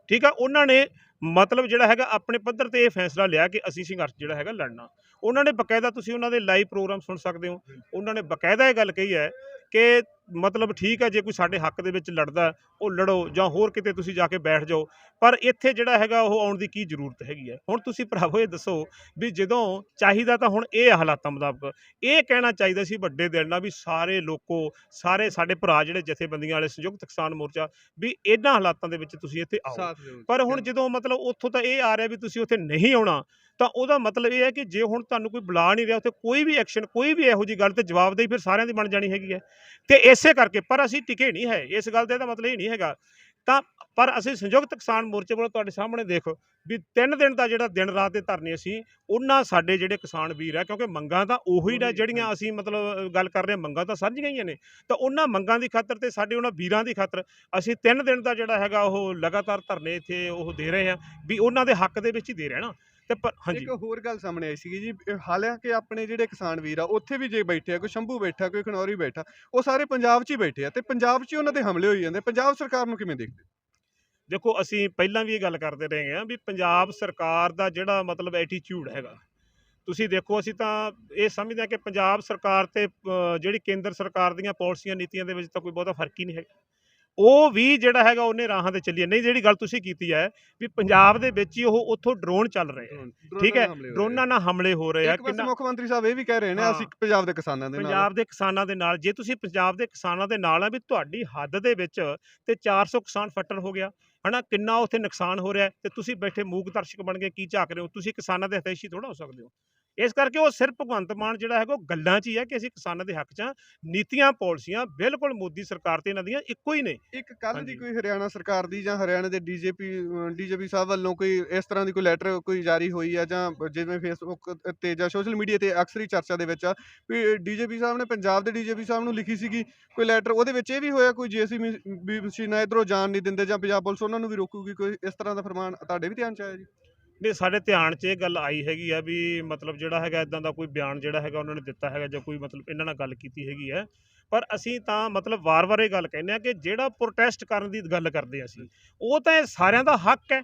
Speaker 3: ਠੀਕ ਆ ਉਹਨਾਂ ਨੇ ਮਤਲਬ ਜਿਹੜਾ ਹੈਗਾ ਆਪਣੇ ਪੱਧਰ ਤੇ ਇਹ ਫੈਸਲਾ ਲਿਆ ਕਿ ਅਸੀਂ ਸੰਘਰਸ਼ ਜਿਹੜਾ ਹੈਗਾ ਲੜਨਾ। ਉਹਨਾਂ ਨੇ ਬਕਾਇਦਾ ਤੁਸੀਂ ਉਹਨਾਂ ਦੇ ਲਾਈਵ ਪ੍ਰੋਗਰਾਮ ਸੁਣ ਸਕਦੇ ਹੋ। ਉਹਨਾਂ ਨੇ ਬਕਾਇਦਾ ਇਹ ਗੱਲ ਕਹੀ ਹੈ ਕਿ ਮਤਲਬ ਠੀਕ ਹੈ ਜੇ ਕੋਈ ਸਾਡੇ ਹੱਕ ਦੇ ਵਿੱਚ ਲੜਦਾ ਉਹ ਲੜੋ ਜਾਂ ਹੋਰ ਕਿਤੇ ਤੁਸੀਂ ਜਾ ਕੇ ਬੈਠ ਜਾਓ। ਪਰ ਇੱਥੇ ਜਿਹੜਾ ਹੈਗਾ ਉਹ ਆਉਣ ਦੀ ਕੀ ਜ਼ਰੂਰਤ ਹੈਗੀ ਹੈ? ਹੁਣ ਤੁਸੀਂ ਭਰਾਵੋ ਇਹ ਦੱਸੋ ਵੀ ਜਦੋਂ ਚਾਹੀਦਾ ਤਾਂ ਹੁਣ ਇਹ ਹਾਲਾਤਾਂ ਮੁਤਾਬਕ ਇਹ ਕਹਿਣਾ ਚਾਹੀਦਾ ਸੀ ਵੱਡੇ ਦਿਲ ਨਾਲ ਵੀ ਸਾਰੇ ਲੋਕੋ ਸਾਰੇ ਸਾਡੇ ਭਰਾ ਜਿਹੜੇ ਜਥੇਬੰਦੀਆਂ ਵਾਲੇ ਸੰਯੁਕਤ ਕਿਸਾਨ ਮੋਰਚਾ ਵੀ ਇਹਨਾਂ ਹਾਲਾਤਾਂ ਦੇ ਵਿੱਚ ਤੁਸੀਂ ਇੱਥੇ ਆਓ। ਪਰ ਹੁਣ ਜਦੋਂ ਮਤਲਬ ਉੱਥੋਂ ਤਾਂ ਇਹ ਆ ਰਿਹਾ ਵੀ ਤੁਸੀਂ ਉੱਥੇ ਨਹੀਂ ਆਉਣਾ ਤਾਂ ਉਹਦਾ ਮਤਲਬ ਇਹ ਹੈ ਕਿ ਜੇ ਹੁਣ ਤੁਹਾਨੂੰ ਕੋਈ ਬੁਲਾ ਨਹੀਂ ਰਿਹਾ ਉੱਥੇ ਕੋਈ ਵੀ ਐਕਸ਼ਨ ਕੋਈ ਵੀ ਇਹੋ ਜੀ ਗੱਲ ਤੇ ਜਵਾਬਦੇਹੀ ਫਿਰ ਸਾਰਿਆਂ ਦੀ ਬਣ ਜਾਣੀ ਹੈਗੀ ਹੈ। ਤੇ ਇਸੇ ਕਰਕੇ ਪਰ ਅਸੀਂ ਟਿਕੇ ਨਹੀਂ ਹੈ ਇਸ ਗੱਲ ਦਾ ਮਤਲਬ ਇਹ ਨਹੀਂ ਹੈਗਾ। ਤਾਂ ਪਰ ਅਸੀਂ ਸੰਯੁਕਤ ਕਿਸਾਨ ਮੋਰਚੇ ਵੱਲੋਂ ਤੁਹਾਡੇ ਸਾਹਮਣੇ ਦੇਖੋ ਵੀ ਤਿੰਨ ਦਿਨ ਦਾ ਜਿਹੜਾ ਦਿਨ ਰਾਤ ਦੇ ਧਰਨੇ ਅਸੀਂ ਉਹਨਾਂ ਸਾਡੇ ਜਿਹੜੇ ਕਿਸਾਨ ਵੀਰ ਆ ਕਿਉਂਕਿ ਮੰਗਾਂ ਤਾਂ ਉਹੀ ਨੇ ਜਿਹੜੀਆਂ ਅਸੀਂ ਮਤਲਬ ਗੱਲ ਕਰ ਰਹੇ ਹਾਂ ਮੰਗਾਂ ਤਾਂ ਸਾਂਝੀਆਂ ਹੀ ਨੇ। ਤਾਂ ਉਹਨਾਂ ਮੰਗਾਂ ਦੀ ਖਾਤਰ ਤੇ ਸਾਡੇ ਉਹਨਾਂ ਵੀਰਾਂ ਦੀ ਖਾਤਰ ਅਸੀਂ ਤਿੰਨ ਦਿਨ ਦਾ ਜਿਹੜਾ ਹੈਗਾ ਉਹ ਲਗਾਤਾਰ ਧਰਨੇ ਇੱਥੇ ਉਹ ਦੇ ਰਹੇ ਹਾਂ ਵੀ ਉਹਨਾਂ ਦੇ ਹੱਕ ਦੇ ਵਿੱਚ ਹੀ ਦੇ ਰਹੇ ਨਾ। ਤੇ ਪਰ ਹਾਂਜੀ।
Speaker 2: ਇੱਕ ਹੋਰ ਗੱਲ ਸਾਹਮਣੇ ਆਈ ਸੀਗੀ ਜੀ ਇਹ ਹਾਲਾਂਕਿ ਆਪਣੇ ਜਿਹੜੇ ਕਿਸਾਨ ਵੀਰ ਆ ਉੱਥੇ ਵੀ ਜੇ ਬੈਠੇ ਆ ਕੋਈ ਸ਼ੰਭੂ ਬੈਠਾ ਕੋਈ ਖਨੌਰੀ ਬੈਠਾ ਉਹ ਸਾਰੇ ਪੰਜਾਬ 'ਚ ਹੀ ਬੈਠੇ ਆ ਤੇ ਪੰਜਾਬ 'ਚ ਹੀ ਉਹਨਾਂ ਤੇ ਹਮਲੇ ਹੋਈ ਜਾਂਦੇ ਪੰਜਾਬ ਸਰਕਾਰ ਨੂੰ ਕਿਵੇਂ ਦੇਖਦੇ?
Speaker 3: ਦੇਖੋ ਅਸੀਂ ਪਹਿਲਾਂ ਵੀ ਇਹ ਗੱਲ ਕਰਦੇ ਰਹੇ ਹਾਂ ਵੀ ਪੰਜਾਬ ਸਰਕਾਰ ਦਾ ਜਿਹੜਾ ਮਤਲਬ ਐਟੀਟਿਊਡ ਹੈਗਾ ਤੁਸੀਂ ਦੇਖੋ ਅਸੀਂ ਤਾਂ ਇਹ ਸਮਝਦੇ ਹਾਂ ਕਿ ਪੰਜਾਬ ਸਰਕਾਰ ਤੇ ਜਿਹੜੀ ਕੇਂਦਰ ਸਰਕਾਰ ਦੀਆਂ ਪਾਲਿਸੀਆਂ ਨੀਤੀਆਂ ਦੇ ਵਿੱਚ ਤਾਂ ਕੋਈ ਬਹੁਤਾ ਫ਼ਰਕ ਹੀ ਨਹੀਂ ਹੈਗਾ। ਉਹ ਵੀ ਜਿਹੜਾ ਹੈਗਾ ਉਹਨੇ ਰਾਹਾਂ ਤੇ ਚੱਲੀ ਹੈ। ਨਹੀਂ ਜਿਹੜੀ ਗੱਲ ਤੁਸੀਂ ਕੀਤੀ ਹੈ ਵੀ ਪੰਜਾਬ ਦੇ ਵਿੱਚ ਹੀ ਉਹ ਉੱਥੋਂ ਡਰੋਨ ਚੱਲ ਰਹੇ ਆ। ਠੀਕ ਹੈ? ਡਰੋਨਾਂ ਨਾਲ ਹਮਲੇ ਹੋ ਰਹੇ ਆ।
Speaker 2: ਇੱਕ ਪਾਸੇ ਮੁੱਖ ਮੰਤਰੀ ਸਾਹਿਬ ਇਹ ਵੀ ਕਹਿ ਰਹੇ ਨੇ
Speaker 3: ਹਾਂ।
Speaker 2: ਅਸੀਂ ਪੰਜਾਬ ਦੇ ਕਿਸਾਨਾਂ ਦੇ ਨਾਲ।
Speaker 3: ਪੰਜਾਬ ਦੇ ਕਿਸਾਨਾਂ ਦੇ ਨਾਲ। ਜੇ ਤੁਸੀਂ ਪੰਜਾਬ ਦੇ ਕਿਸਾਨਾਂ ਦੇ ਨਾਲ ਆ ਵੀ ਤੁਹਾਡੀ ਹੱਦ ਦੇ ਵਿੱਚ ਤੇ 400 ਕਿਸਾਨ ਫੱਟੜ ਹੋ ਗਿਆ ਹਨਾ? ਕਿੰਨਾ ਉੱਥੇ ਨੁਕਸਾਨ ਹੋ ਰਿਹਾ ਹੈ ਤੇ ਤੁਸੀਂ ਬੈਠੇ ਮੂਕ ਦਰਸ਼ਕ ਬਣ ਕੇ ਕੀ ਝਾਕ ਰਹੇ ਹੋ? ਤੁਸੀਂ ਕਿਸਾਨਾਂ ਦੇ ਹਿਤੈਸ਼ੀ ਥੋੜਾ ਹੋ ਸਕਦੇ ਹੋ। ਇਸ ਕਰਕੇ ਉਹ ਸਿਰਫ ਭਗਵੰਤ ਮਾਨ ਜਿਹੜਾ ਹੈਗਾ ਉਹ ਗੱਲਾਂ 'ਚ ਹੀ ਹੈ ਕਿ ਅਸੀਂ ਕਿਸਾਨਾਂ ਦੇ ਹੱਕ 'ਚ ਹਾਂ ਨੀਤੀਆਂ ਪਾਲਿਸੀਆਂ ਬਿਲਕੁਲ ਮੋਦੀ ਸਰਕਾਰ ਤੇ ਇਹਨਾਂ ਦੀਆਂ ਇੱਕੋ ਹੀ ਨੇ
Speaker 2: ਇੱਕ ਕੱਲ ਦੀ। ਕੋਈ ਹਰਿਆਣਾ ਸਰਕਾਰ ਦੀ ਜਾਂ ਹਰਿਆਣਾ ਦੇ ਡੀਜੀਪੀ ਡੀਜੀਪੀ ਸਾਹਿਬ ਵੱਲੋਂ ਕੋਈ ਇਸ ਤਰ੍ਹਾਂ ਦੀ ਕੋਈ ਲੈਟਰ ਕੋਈ ਜਾਰੀ ਹੋਈ ਹੈ ਜਾਂ ਜਿਵੇਂ ਫੇਸਬੁੱਕ ਤੇ ਜਾਂ ਸੋਸ਼ਲ ਮੀਡੀਆ ਤੇ ਅਕਸਰ ਹੀ ਚਰਚਾ ਦੇ ਵਿੱਚ ਆ ਵੀ ਡੀਜੀਪੀ ਸਾਹਿਬ ਨੇ ਪੰਜਾਬ ਦੇ ਡੀਜੀਪੀ ਸਾਹਿਬ ਨੂੰ ਲਿਖੀ ਸੀਗੀ ਕੋਈ ਲੈਟਰ ਉਹਦੇ ਵਿੱਚ ਇਹ ਵੀ ਹੋਇਆ ਕੋਈ ਜੇਸੀ ਵੀ ਮਸ਼ੀਨਾਂ ਇਧਰੋਂ ਜਾਣ ਨਹੀਂ ਦਿੰਦੇ ਜਾਂ ਪੰਜਾਬ ਪੁਲਿਸ ਉਹਨਾਂ ਨੂੰ ਵੀ ਰੋਕੂਗੀ ਕੋਈ ਇਸ ਤਰ੍ਹਾਂ ਦਾ ਫਰਮਾਨ ਤੁਹਾਡੇ ਵੀ ਧਿਆਨ ਚ ਆਇਆ ਜੀ
Speaker 3: ਨਹੀਂ, ਸਾਡੇ ਧਿਆਨ 'ਚ ਇਹ ਗੱਲ ਆਈ ਹੈਗੀ ਆ ਵੀ ਮਤਲਬ ਜਿਹੜਾ ਹੈਗਾ ਇਦਾਂ ਦਾ ਕੋਈ ਬਿਆਨ ਜਿਹੜਾ ਹੈਗਾ ਉਹਨਾਂ ਨੇ ਦਿੱਤਾ ਹੈਗਾ ਜਾਂ ਕੋਈ ਮਤਲਬ ਇਹਨਾਂ ਨਾਲ ਗੱਲ ਕੀਤੀ ਹੈਗੀ ਹੈ ਪਰ ਅਸੀਂ ਤਾਂ ਮਤਲਬ ਵਾਰ-ਵਾਰ ਇਹ ਗੱਲ ਕਹਿੰਦੇ ਆ ਕਿ ਜਿਹੜਾ ਪ੍ਰੋਟੈਸਟ ਕਰਨ ਦੀ ਗੱਲ ਕਰਦੇ ਆ ਅਸੀਂ, ਉਹ ਤਾਂ ਇਹ ਸਾਰਿਆਂ ਦਾ ਹੱਕ ਹੈ।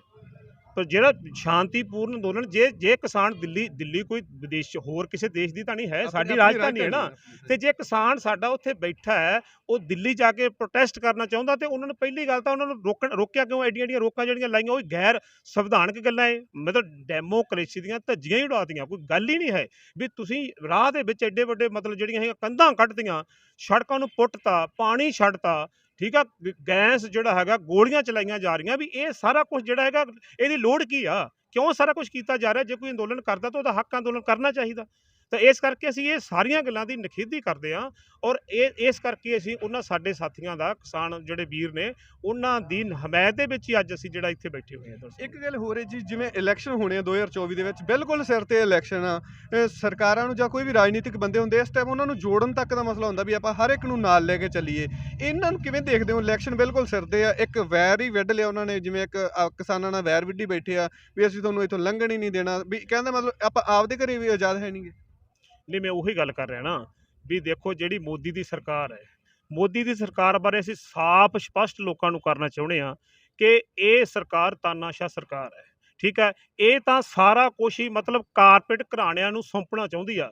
Speaker 3: ਪਰ ਜਿਹੜਾ ਸ਼ਾਂਤੀਪੂਰਨ ਅੰਦੋਲਨ ਜੇ ਜੇ ਕਿਸਾਨ ਦਿੱਲੀ ਦਿੱਲੀ ਕੋਈ ਵਿਦੇਸ਼ ਹੋਰ ਕਿਸੇ ਦੇਸ਼ ਦੀ ਤਾਂ ਨਹੀਂ ਹੈ ਸਾਡੀ ਰਾਜਧਾਨੀ ਹੈ ਨਾ। ਤੇ ਜੇ ਕਿਸਾਨ ਸਾਡਾ ਉੱਥੇ ਬੈਠਾ ਹੈ ਉਹ ਦਿੱਲੀ ਜਾ ਕੇ ਪ੍ਰੋਟੈਸਟ ਕਰਨਾ ਚਾਹੁੰਦਾ ਤੇ ਉਹਨਾਂ ਨੂੰ ਪਹਿਲੀ ਗੱਲ ਤਾਂ ਉਹਨਾਂ ਨੂੰ ਰੋਕਣ ਰੋਕਿਆ ਕਿਉਂ? ਐਡੀਆਂ ਐਡੀਆਂ ਰੋਕਾਂ ਜਿਹੜੀਆਂ ਲਾਈਆਂ ਉਹ ਗੈਰ ਸੰਵਿਧਾਨਕ ਗੱਲਾਂ ਏ। ਮਤਲਬ ਡੈਮੋਕ੍ਰੇਸੀ ਦੀਆਂ ਧੱਜੀਆਂ ਹੀ ਉਡਾਤੀਆਂ ਕੋਈ ਗੱਲ ਹੀ ਨਹੀਂ ਹੈ ਵੀ ਤੁਸੀਂ ਰਾਹ ਦੇ ਵਿੱਚ ਐਡੇ ਵੱਡੇ ਮਤਲਬ ਜਿਹੜੀਆਂ ਹੈਗੀਆਂ ਕੰਧਾਂ ਕੱਢਤੀਆਂ ਸੜਕਾਂ ਨੂੰ ਪੁੱਟਤਾ ਪਾਣੀ ਛੱਡਤਾ ਠੀਕ ਆ? ਵੀ ਗੈਸ ਜਿਹੜਾ ਹੈਗਾ ਗੋਲੀਆਂ ਚਲਾਈਆਂ ਜਾ ਰਹੀਆਂ, ਵੀ ਇਹ ਸਾਰਾ ਕੁਝ ਜਿਹੜਾ ਹੈਗਾ ਇਹਦੀ ਲੋੜ ਕੀ ਆ? ਕਿਉਂ ਸਾਰਾ ਕੁਝ ਕੀਤਾ ਜਾ ਰਿਹਾ? ਜੇ ਕੋਈ ਅੰਦੋਲਨ ਕਰਦਾ ਤਾਂ ਉਹਦਾ ਹੱਕ ਅੰਦੋਲਨ ਕਰਨਾ ਚਾਹੀਦਾ। ਤਾਂ ਇਸ ਕਰਕੇ ਅਸੀਂ ਇਹ ਸਾਰੀਆਂ ਗੱਲਾਂ ਦੀ ਨਖੇਦੀ ਕਰਦੇ ਹਾਂ ਔਰ ਇਹ, ਇਸ ਕਰਕੇ ਅਸੀਂ ਉਹਨਾਂ ਸਾਡੇ ਸਾਥੀਆਂ ਦਾ, ਕਿਸਾਨ ਜਿਹੜੇ ਵੀਰ ਨੇ, ਉਹਨਾਂ ਦੀ ਹਮਾਇਤ ਦੇ ਵਿੱਚ ਹੀ ਅੱਜ ਅਸੀਂ ਜਿਹੜਾ ਇੱਥੇ ਬੈਠੇ ਹੋਏ ਹਾਂ ਦਰਅਸਲ।
Speaker 2: ਇੱਕ ਗੱਲ ਹੋ ਰਹੀ ਜੀ, ਜਿਵੇਂ ਇਲੈਕਸ਼ਨ ਹੋਣੇ ਆ 2024 ਦੇ ਵਿੱਚ, ਬਿਲਕੁਲ ਸਿਰ ਤੇ ਇਲੈਕਸ਼ਨ ਆ। ਸਰਕਾਰਾਂ ਨੂੰ ਜਾਂ ਕੋਈ ਵੀ ਰਾਜਨੀਤਿਕ ਬੰਦੇ ਹੁੰਦੇ ਇਸ ਟਾਈਮ ਉਹਨਾਂ ਨੂੰ ਜੋੜਨ ਤੱਕ ਦਾ ਮਸਲਾ ਹੁੰਦਾ ਵੀ ਆਪਾਂ ਹਰ ਇੱਕ ਨੂੰ ਨਾਲ ਲੈ ਕੇ ਚੱਲੀਏ। ਇਹਨਾਂ ਨੂੰ ਕਿਵੇਂ ਦੇਖਦੇ ਹੋ? ਇਲੈਕਸ਼ਨ ਬਿਲਕੁਲ ਸਿਰ ਤੇ ਆ, ਇੱਕ ਵੈਰ ਹੀ ਵਿੱਢ ਲਿਆ ਉਹਨਾਂ ਨੇ, ਜਿਵੇਂ ਇੱਕ ਕਿਸਾਨਾਂ ਨਾਲ ਵੈਰ ਵਿੱਢੀ ਬੈਠੇ ਆ, ਵੀ ਅਸੀਂ ਤੁਹਾਨੂੰ ਇੱਥੋਂ ਲੰਘਣ ਹੀ ਨਹੀਂ ਦੇਣਾ। ਵੀ ਕਹਿੰਦਾ ਮਤਲਬ ਆਪਾਂ ਆਪਦੇ ਘਰੇ ਵੀ ਆਜ਼ਾਦ ਹੈ ਨਹੀਂਗੇ
Speaker 3: ਨਹੀਂ, ਮੈਂ ਉਹੀ ਗੱਲ ਕਰ ਰਿਹਾ ਨਾ ਵੀ ਦੇਖੋ ਜਿਹੜੀ ਮੋਦੀ ਦੀ ਸਰਕਾਰ ਹੈ, ਮੋਦੀ ਦੀ ਸਰਕਾਰ ਬਾਰੇ ਅਸੀਂ ਸਾਫ਼ ਸਪਸ਼ਟ ਲੋਕਾਂ ਨੂੰ ਕਰਨਾ ਚਾਹੁੰਦੇ ਹਾਂ ਕਿ ਇਹ ਸਰਕਾਰ ਤਾਨਾਸ਼ਾਹ ਸਰਕਾਰ ਹੈ, ਠੀਕ ਹੈ? ਇਹ ਤਾਂ ਸਾਰਾ ਕੁਝ ਹੀ ਮਤਲਬ ਕਾਰਪੋਰੇਟ ਘਰਾਣਿਆਂ ਨੂੰ ਸੌਂਪਣਾ ਚਾਹੁੰਦੀ ਆ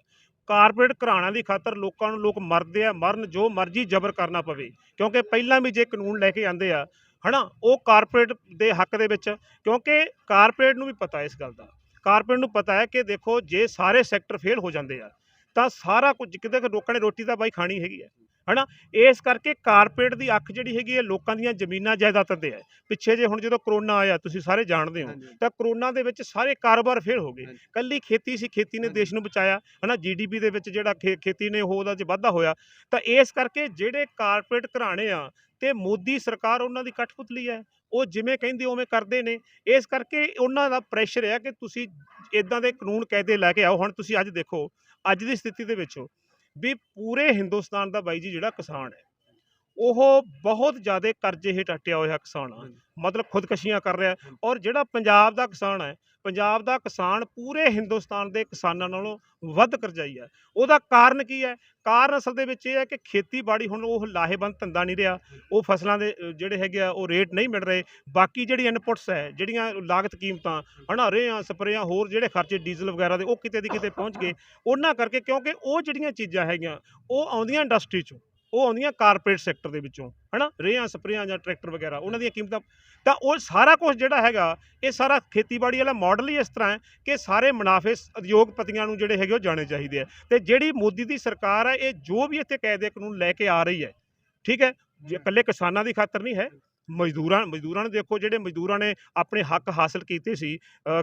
Speaker 3: ਕਾਰਪੋਰੇਟ ਘਰਾਣਿਆਂ ਦੀ ਖਾਤਰ ਲੋਕਾਂ ਨੂੰ ਲੋਕ ਮਰਦੇ ਆ, ਮਰਨ ਜੋ ਮਰਜ਼ੀ ਜ਼ਬਰ ਕਰਨਾ ਪਵੇ, ਕਿਉਂਕਿ ਪਹਿਲਾਂ ਵੀ ਜੇ ਕਾਨੂੰਨ ਲੈ ਕੇ ਆਂਦੇ ਆ, ਹਨਾ, ਉਹ ਕਾਰਪੋਰੇਟ ਦੇ ਹੱਕ ਦੇ ਵਿੱਚ, ਕਿਉਂਕਿ ਕਾਰਪੋਰੇਟ ਨੂੰ ਵੀ ਪਤਾ ਇਸ ਗੱਲ ਦਾ ਕਾਰਪੋਰੇਟ ਨੂੰ ਪਤਾ ਹੈ ਕਿ ਦੇਖੋ ਜੇ ਸਾਰੇ ਸੈਕਟਰ ਫੇਲ ਹੋ ਜਾਂਦੇ ਆ ਤਾਂ ਸਾਰਾ ਕੁਝ ਕਿਤੇ ਲੋਕਾਂ ਨੇ ਰੋਟੀ ਤਾਂ ਬਾਈ ਖਾਣੀ ਹੈਗੀ ਹੈ ਹਨਾ? ਇਸ ਕਰਕੇ ਕਾਰਪੋਰੇਟ ਦੀ ਅੱਖ ਜਿਹੜੀ ਹੈਗੀ ਹੈ ਲੋਕਾਂ ਦੀਆਂ ਜ਼ਮੀਨਾਂ ਜਾਇਦਾਦਾਂ ਤੇ ਹੈ। ਪਿੱਛੇ ਜੇ ਹੁਣ ਜਦੋਂ ਕਰੋਨਾ ਆਇਆ ਤੁਸੀਂ ਸਾਰੇ ਜਾਣਦੇ ਹੋ ਤਾਂ ਕਰੋਨਾ ਦੇ ਵਿੱਚ ਸਾਰੇ ਕਾਰੋਬਾਰ ਫੇਲ ਹੋ ਗਏ। ਕੱਲੀ ਖੇਤੀ ਸੀ ਖੇਤੀ ਨੇ। ਦੇਸ਼ ਨੂੰ ਬਚਾਇਆ ਹਨਾ? ਜੀਡੀਪੀ ਦੇ ਵਿੱਚ ਜਿਹੜਾ ਖੇਤੀ ਨੇ ਉਹ ਉਹਦਾ ਚ ਵਾਧਾ ਹੋਇਆ। ਤਾਂ ਇਸ ਕਰਕੇ ਜਿਹੜੇ ਕਾਰਪੋਰੇਟ ਘਰਾਣੇ ਆ ਤੇ ਮੋਦੀ ਸਰਕਾਰ ਉਹਨਾਂ ਦੀ ਕਠਪੁਤਲੀ ਹੈ। ਉਹ ਜਿਵੇਂ ਕਹਿੰਦੇ ਉਵੇਂ ਕਰਦੇ ਨੇ। ਇਸ ਕਰਕੇ ਉਹਨਾਂ ਦਾ ਪ੍ਰੈਸ਼ਰ ਹੈ ਕਿ ਤੁਸੀਂ ਇਦਾਂ ਦੇ ਕਾਨੂੰਨ ਕਾਇਦੇ ਲੈ ਕੇ ਆਓ। ਹੁਣ ਤੁਸੀਂ ਅੱਜ ਦੇਖੋ ਅੱਜ ਦੀ ਸਥਿਤੀ ਦੇ ਵਿੱਚ ਵੀ ਪੂਰੇ ਹਿੰਦੁਸਤਾਨ ਦਾ ਬਾਈ ਜੀ ਜਿਹੜਾ ਕਿਸਾਨ ਹੈ ਉਹ ਬਹੁਤ ਜ਼ਿਆਦਾ ਕਰਜ਼ੇ ਹੇਠ ਟੱਟਿਆ ਹੋਇਆ ਕਿਸਾਨ ਆ। ਮਤਲਬ ਖੁਦਕਸ਼ੀਆਂ ਕਰ ਰਿਹਾ ਔਰ ਜਿਹੜਾ ਪੰਜਾਬ ਦਾ ਕਿਸਾਨ ਹੈ ਪੰਜਾਬ ਦਾ ਕਿਸਾਨ ਪੂਰੇ ਹਿੰਦੁਸਤਾਨ ਦੇ ਕਿਸਾਨਾਂ ਨਾਲੋਂ ਵੱਧ ਕਰਜ਼ਾਈ ਹੈ। ਉਹਦਾ ਕਾਰਨ ਕੀ ਹੈ? ਕਾਰਨ ਅਸਲ ਦੇ ਵਿੱਚ ਇਹ ਹੈ ਕਿ ਖੇਤੀਬਾੜੀ ਹੁਣ ਉਹ ਲਾਹੇਵੰਦ ਧੰਦਾ ਨਹੀਂ ਰਿਹਾ। ਉਹ ਫਸਲਾਂ ਦੇ ਜਿਹੜੇ ਹੈਗੇ ਆ, ਉਹ ਰੇਟ ਨਹੀਂ ਮਿਲ ਰਹੇ। ਬਾਕੀ ਜਿਹੜੀ ਇਨਪੁਟਸ ਹੈ, ਜਿਹੜੀਆਂ ਲਾਗਤ ਕੀਮਤਾਂ, ਹਨਾ, ਰੇਹਾਂ, ਸਪਰੇਆਂ, ਹੋਰ ਜਿਹੜੇ ਖਰਚੇ ਡੀਜ਼ਲ ਵਗੈਰਾ ਦੇ, ਉਹ ਕਿਤੇ ਦੀ ਕਿਤੇ ਪਹੁੰਚ ਗਏ। ਉਹਨਾਂ ਕਰਕੇ ਕਿਉਂਕਿ ਉਹ ਜਿਹੜੀਆਂ ਚੀਜ਼ਾਂ ਹੈਗੀਆਂ, ਉਹ ਆਉਂਦੀਆਂ ਇੰਡਸਟਰੀ ਚੋਂ। ਉਹ ਆਉਂਦੀਆਂ ਕਾਰਪੋਰੇਟ ਸੈਕਟਰ ਦੇ ਵਿੱਚੋਂ ਹਨਾ? ਰੇਹਾਂ ਸਪਰੇਆਂ ਜਾਂ ਟਰੈਕਟਰ ਵਗੈਰਾ ਉਹਨਾਂ ਦੀਆਂ ਕੀਮਤਾਂ। ਤਾਂ ਉਹ ਸਾਰਾ ਕੁਝ ਜਿਹੜਾ ਹੈਗਾ ਇਹ ਸਾਰਾ ਖੇਤੀਬਾੜੀ ਵਾਲਾ ਮਾਡਲ ਹੀ ਇਸ ਤਰ੍ਹਾਂ ਹੈ ਕਿ ਸਾਰੇ ਮੁਨਾਫੇ ਉਦਯੋਗਪਤੀਆਂ ਨੂੰ ਜਿਹੜੇ ਹੈਗੇ ਉਹ ਜਾਣੇ ਚਾਹੀਦੇ ਆ। ਤੇ ਜਿਹੜੀ ਮੋਦੀ ਦੀ ਸਰਕਾਰ ਹੈ ਇਹ ਜੋ ਵੀ ਇੱਥੇ ਕਾਇਦੇ ਕਾਨੂੰਨ ਲੈ ਕੇ ਆ ਰਹੀ ਹੈ ਠੀਕ ਹੈ? ਜੇ ਇਕੱਲੇ ਕਿਸਾਨਾਂ ਦੀ ਖਾਤਰ ਨਹੀਂ ਹੈ ਮਜ਼ਦੂਰਾਂ ਮਜ਼ਦੂਰਾਂ ਨੂੰ ਦੇਖੋ ਜਿਹੜੇ ਮਜ਼ਦੂਰਾਂ ਨੇ ਆਪਣੇ ਹੱਕ ਹਾਸਲ ਕੀਤੇ ਸੀ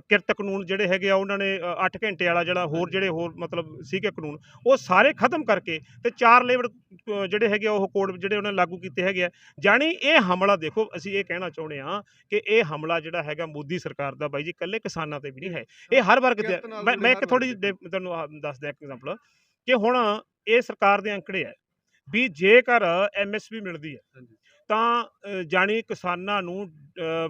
Speaker 3: ਕਿਰਤ ਕਾਨੂੰਨ ਜਿਹੜੇ ਹੈਗੇ ਆ ਉਹਨਾਂ ਨੇ 8 ਘੰਟੇ ਵਾਲਾ ਜਿਹੜਾ ਹੋਰ ਜਿਹੜੇ ਹੋਰ ਮਤਲਬ ਸੀਗੇ ਕਾਨੂੰਨ ਉਹ ਸਾਰੇ ਖਤਮ ਕਰਕੇ ਤੇ ਚਾਰ ਲੇਬਰ ਜਿਹੜੇ ਹੈਗੇ ਆ ਉਹ ਕੋਡ ਜਿਹੜੇ ਉਹਨਾਂ ਲਾਗੂ ਕੀਤੇ ਹੈਗੇ ਆ। ਜਾਣੀ ਇਹ ਹਮਲਾ ਦੇਖੋ ਅਸੀਂ ਇਹ ਕਹਿਣਾ ਚਾਹੁੰਦੇ ਹਾਂ ਕਿ ਇਹ ਹਮਲਾ ਜਿਹੜਾ ਹੈਗਾ ਮੋਦੀ ਸਰਕਾਰ ਦਾ ਬਾਈ ਜੀ ਇਕੱਲੇ ਕਿਸਾਨਾਂ ਤੇ ਵੀ ਨਹੀਂ ਹੈ। ਇਹ ਹਰ ਵਰਗ ਤੇ
Speaker 2: ਨਾਲ
Speaker 3: ਮੈਂ ਇੱਕ ਥੋੜੀ ਤੁਹਾਨੂੰ ਦੱਸਦਾ ਇੱਕ ਐਗਜ਼ਾਮਪਲ ਕਿ ਹੁਣ ਇਹ ਸਰਕਾਰ ਦੇ ਅੰਕੜੇ ਆ ਵੀ ਜੇਕਰ ਐਮਐਸਪੀ ਮਿਲਦੀ ਹੈ
Speaker 2: ਹਾਂਜੀ।
Speaker 3: ਤਾਂ ਜਾਣੀ ਕਿਸਾਨਾਂ ਨੂੰ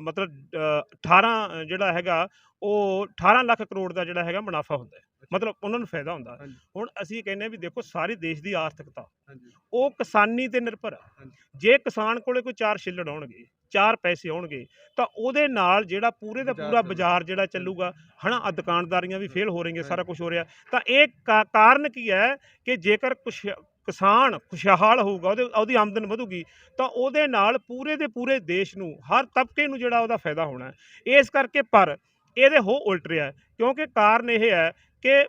Speaker 3: ਮਤਲਬ ਅ, 18 ਅ, ਜਿਹੜਾ ਹੈਗਾ ਉਹ 18 ਲੱਖ ਕਰੋੜ ਦਾ ਜਿਹੜਾ ਹੈਗਾ ਮੁਨਾਫਾ ਹੁੰਦਾ ਮਤਲਬ ਉਹਨਾਂ ਨੂੰ ਫਾਇਦਾ ਹੁੰਦਾ। ਹੁਣ ਅਸੀਂ ਕਹਿੰਦੇ ਵੀ ਦੇਖੋ ਸਾਰੇ ਦੇਸ਼ ਦੀ ਆਰਥਿਕਤਾ ਉਹ ਕਿਸਾਨੀ ਤੇ ਨਿਰਭਰ ਆ। ਜੇ ਕਿਸਾਨ ਕੋਲੇ ਕੋਈ ਚਾਰ ਛਿੱਲੜ ਆਉਣਗੇ ਚਾਰ ਪੈਸੇ ਆਉਣਗੇ ਤਾਂ ਉਹਦੇ ਨਾਲ ਜਿਹੜਾ ਪੂਰੇ ਦਾ ਪੂਰਾ। ਬਾਜ਼ਾਰ ਜਿਹੜਾ ਚੱਲੂਗਾ ਹਨਾ ਆ ਦੁਕਾਨਦਾਰੀਆਂ ਵੀ ਫੇਲ ਹੋ ਰਹੀਆਂ ਸਾਰਾ ਕੁਝ ਹੋ ਰਿਹਾ ਤਾਂ ਇਹ ਕਾਰਨ ਕੀ ਹੈ ਕਿ ਜੇਕਰ ਕੁਛ ਕਿਸਾਨ ਖੁਸ਼ਹਾਲ ਹੋਊਗਾ, ਉਹਦੇ, ਉਹਦੀ ਆਮਦਨ ਵਧੂਗੀ, ਤਾਂ ਉਹਦੇ ਨਾਲ ਪੂਰੇ ਦੇ ਪੂਰੇ ਦੇਸ਼ ਨੂੰ, ਹਰ ਤਬਕੇ ਨੂੰ ਜਿਹੜਾ ਉਹਦਾ ਫਾਇਦਾ ਹੋਣਾ ਇਸ ਕਰਕੇ ਪਰ ਇਹਦੇ ਹੋ ਉਲਟ ਰਿਹਾ ਕਿਉਂਕਿ ਕਾਰਨ ਇਹ ਹੈ ਕਿ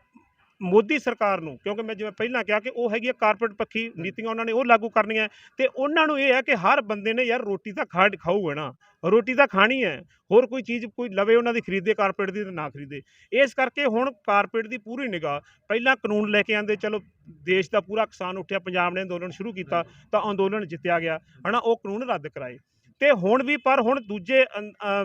Speaker 3: ਮੋਦੀ ਸਰਕਾਰ ਨੂੰ ਕਿਉਂਕਿ ਮੈਂ ਜਿਵੇਂ ਪਹਿਲਾਂ ਕਿਹਾ ਕਿ ਉਹ ਹੈਗੀ ਹੈ ਕਾਰਪੋਰੇਟ ਪੱਖੀ ਨੀਤੀਆਂ ਉਹਨਾਂ ਨੇ ਉਹ ਲਾਗੂ ਕਰਨੀਆਂ ਤੇ ਉਹਨਾਂ ਨੂੰ ਇਹ ਹੈ ਕਿ ਹਰ ਬੰਦੇ ਨੇ ਯਾਰ ਰੋਟੀ ਤਾਂ ਖਾ ਖਾਊਗਾ ਨਾ ਰੋਟੀ ਤਾਂ ਖਾਣੀ ਹੈ ਹੋਰ ਕੋਈ ਚੀਜ਼ ਕੋਈ ਲਵੇ ਉਹਨਾਂ ਦੀ ਖਰੀਦੇ ਕਾਰਪੋਰੇਟ ਦੀ ਤੇ ਨਾ ਖਰੀਦੇ। ਇਸ ਕਰਕੇ ਹੁਣ ਕਾਰਪੋਰੇਟ ਦੀ ਪੂਰੀ ਨਿਗਾਹ ਪਹਿਲਾਂ ਕਾਨੂੰਨ ਲੈ ਕੇ ਆਂਦੇ ਚਲੋ ਦੇਸ਼ ਦਾ ਪੂਰਾ ਕਿਸਾਨ ਉੱਠਿਆ ਪੰਜਾਬ ਨੇ ਅੰਦੋਲਨ ਸ਼ੁਰੂ ਕੀਤਾ ਤਾਂ ਅੰਦੋਲਨ ਜਿੱਤਿਆ ਗਿਆ ਹਨਾ ਉਹ ਕਾਨੂੰਨ ਰੱਦ ਕਰਾਏ। ਤੇ ਹੁਣ ਵੀ ਪਰ ਹੁਣ ਦੂਜੇ